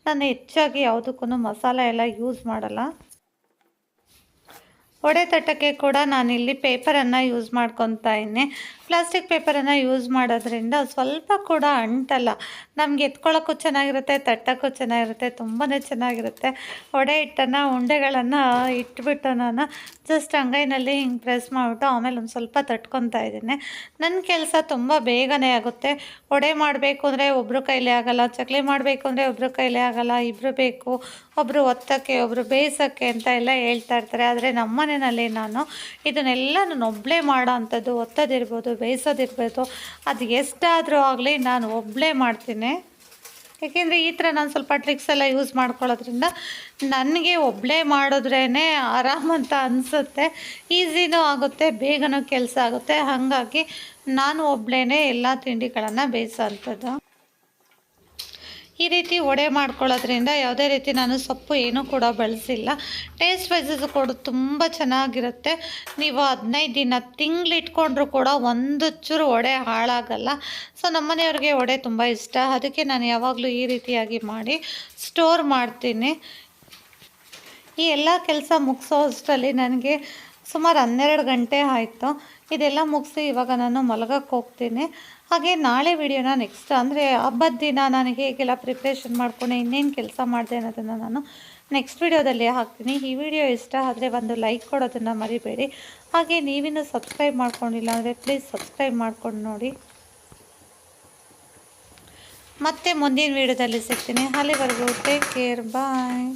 ನಾನು ಹೆಚ್ಚಾಗಿ ಯಾವುದಕ್ಕೂ ಮಸಾಲೆ ಎಲ್ಲ ಯೂಸ್ ಮಾಡಲ್ಲ. ಒಡೆ ತಟ್ಟಕ್ಕೆ ಕೂಡ ನಾನಿಲ್ಲಿ ಪೇಪರನ್ನು ಯೂಸ್ ಮಾಡ್ಕೊತಾ ಇದ್ದೀನಿ ಪ್ಲಾಸ್ಟಿಕ್ ಪೇಪರನ್ನು ಯೂಸ್ ಮಾಡೋದ್ರಿಂದ ಸ್ವಲ್ಪ ಕೂಡ ಅಂಟಲ್ಲ. ನಮ್ಗೆ ಎತ್ಕೊಳ್ಳೋಕ್ಕೂ ಚೆನ್ನಾಗಿರುತ್ತೆ, ತಟ್ಟಕ್ಕೂ ಚೆನ್ನಾಗಿರುತ್ತೆ ತುಂಬಾ ಚೆನ್ನಾಗಿರುತ್ತೆ. ಒಡೆ ಹಿಟ್ಟನ್ನು, ಉಂಡೆಗಳನ್ನು ಇಟ್ಬಿಟ್ಟು ನಾನು ಜಸ್ಟ್ ಅಂಗೈನಲ್ಲಿ ಹಿಂಗೆ ಪ್ರೆಸ್ ಮಾಡಿಬಿಟ್ಟು ಆಮೇಲೆ ಒಂದು ಸ್ವಲ್ಪ ತಟ್ಕೊತಾ ಇದ್ದೀನಿ. ನನ್ನ ಕೆಲಸ ತುಂಬ ಬೇಗನೆ ಆಗುತ್ತೆ. ಒಡೆ ಮಾಡಬೇಕು ಅಂದರೆ ಒಬ್ಬರು ಕೈಲೇ ಆಗಲ್ಲ, ಚಕ್ಲಿ ಮಾಡಬೇಕು ಅಂದರೆ ಒಬ್ಬರು ಕೈಲೇ ಆಗಲ್ಲ ಇಬ್ಬರು ಬೇಕು ಒಬ್ಬರು ಒತ್ತಕ್ಕೆ ಒಬ್ಬರು ಬೇಯಿಸೋಕ್ಕೆ ಅಂತ ಎಲ್ಲ ಹೇಳ್ತಾ ಇರ್ತಾರೆ. ಆದರೆ ನಮ್ಮ ಮನೆಯಲ್ಲಿ ನಾನು ಇದನ್ನೆಲ್ಲ ನಾನು ಒಬ್ಬಳೇ ಮಾಡೋ ಅಂಥದ್ದು, ಒತ್ತೋದಿರ್ಬೋದು ಬೇಯಿಸೋದಿರ್ಬೋದು. ಅದು ಎಷ್ಟಾದರೂ ಆಗಲಿ ನಾನು ಒಬ್ಬಳೇ ಮಾಡ್ತೀನಿ. ಏಕೆಂದರೆ ಈ ಥರ ನಾನು ಸ್ವಲ್ಪ ಟ್ರಿಕ್ಸ್ ಎಲ್ಲ ಯೂಸ್ ಮಾಡ್ಕೊಳ್ಳೋದ್ರಿಂದ ನನಗೆ ಒಬ್ಬಳೇ ಮಾಡಿದ್ರೇ ಆರಾಮ್ ಅಂತ ಅನಿಸುತ್ತೆ. ಈಸಿನೂ ಆಗುತ್ತೆ, ಬೇಗನೂ ಕೆಲಸ ಆಗುತ್ತೆ. ಹಾಗಾಗಿ ನಾನು ಒಬ್ಬಳೇ ಎಲ್ಲ ತಿಂಡಿಗಳನ್ನು ಬೇಯಿಸೋ ಅಂಥದ್ದು. ಈ ರೀತಿ ವಡೆ ಮಾಡ್ಕೊಳ್ಳೋದ್ರಿಂದ ಯಾವುದೇ ರೀತಿ ನಾನು ಸೊಪ್ಪು ಏನೂ ಕೂಡ ಬಳಸಿಲ್ಲ. ಟೇಸ್ಟ್ ವೈಸಸ್ ಕೂಡ ತುಂಬ ಚೆನ್ನಾಗಿರುತ್ತೆ. ನೀವು ಹದಿನೈದು ದಿನ ತಿಂಗಳಿಟ್ಕೊಂಡ್ರೂ ಕೂಡ ಒಂದು ಚೂರು ವಡೆ ಹಾಳಾಗಲ್ಲ. ಸೊ ನಮ್ಮನೆಯವ್ರಿಗೆ ವಡೆ ತುಂಬ ಇಷ್ಟ. ಅದಕ್ಕೆ ನಾನು ಯಾವಾಗಲೂ ಈ ರೀತಿಯಾಗಿ ಮಾಡಿ ಸ್ಟೋರ್ ಮಾಡ್ತೀನಿ. ಈ ಎಲ್ಲ ಕೆಲಸ ಮುಗಿಸೋ ಅಷ್ಟರಲ್ಲಿ ನನಗೆ ಸುಮಾರು ಹನ್ನೆರಡು ಗಂಟೆ ಆಯಿತು. ಇದೆಲ್ಲ ಮುಗಿಸಿ ಇವಾಗ ನಾನು ಮಲಗಕ್ಕೆ ಹೋಗ್ತೀನಿ. ಹಾಗೆ ನಾಳೆ ವಿಡಿಯೋನ ನೆಕ್ಸ್ಟ್ ಅಂದರೆ ಹಬ್ಬದ ದಿನ ನಾನು ಹೇಗೆಲ್ಲ ಪ್ರಿಪ್ರೇಷನ್ ಮಾಡ್ಕೊಂಡೆ, ಇನ್ನೇನು ಕೆಲಸ ಮಾಡಿದೆ ಅನ್ನೋದನ್ನು ನಾನು ನೆಕ್ಸ್ಟ್ ವಿಡಿಯೋದಲ್ಲಿ ಹಾಕ್ತೀನಿ. ಈ ವಿಡಿಯೋ ಇಷ್ಟ ಆದರೆ ಒಂದು ಲೈಕ್ ಕೊಡೋದನ್ನು ಮರಿಬೇಡಿ. ಹಾಗೆ ನೀವಿನ್ನೂ ಸಬ್ಸ್ಕ್ರೈಬ್ ಮಾಡ್ಕೊಂಡಿಲ್ಲ ಅಂದರೆ ಪ್ಲೀಸ್ ಸಬ್ಸ್ಕ್ರೈಬ್ ಮಾಡ್ಕೊಂಡು ನೋಡಿ. ಮತ್ತೆ ಮುಂದಿನ ವಿಡಿಯೋದಲ್ಲಿ ಸಿಗ್ತೀನಿ. ಅಲ್ಲಿವರೆಗೂ ಟೇಕ್ ಕೇರ್ ಬಾಯ್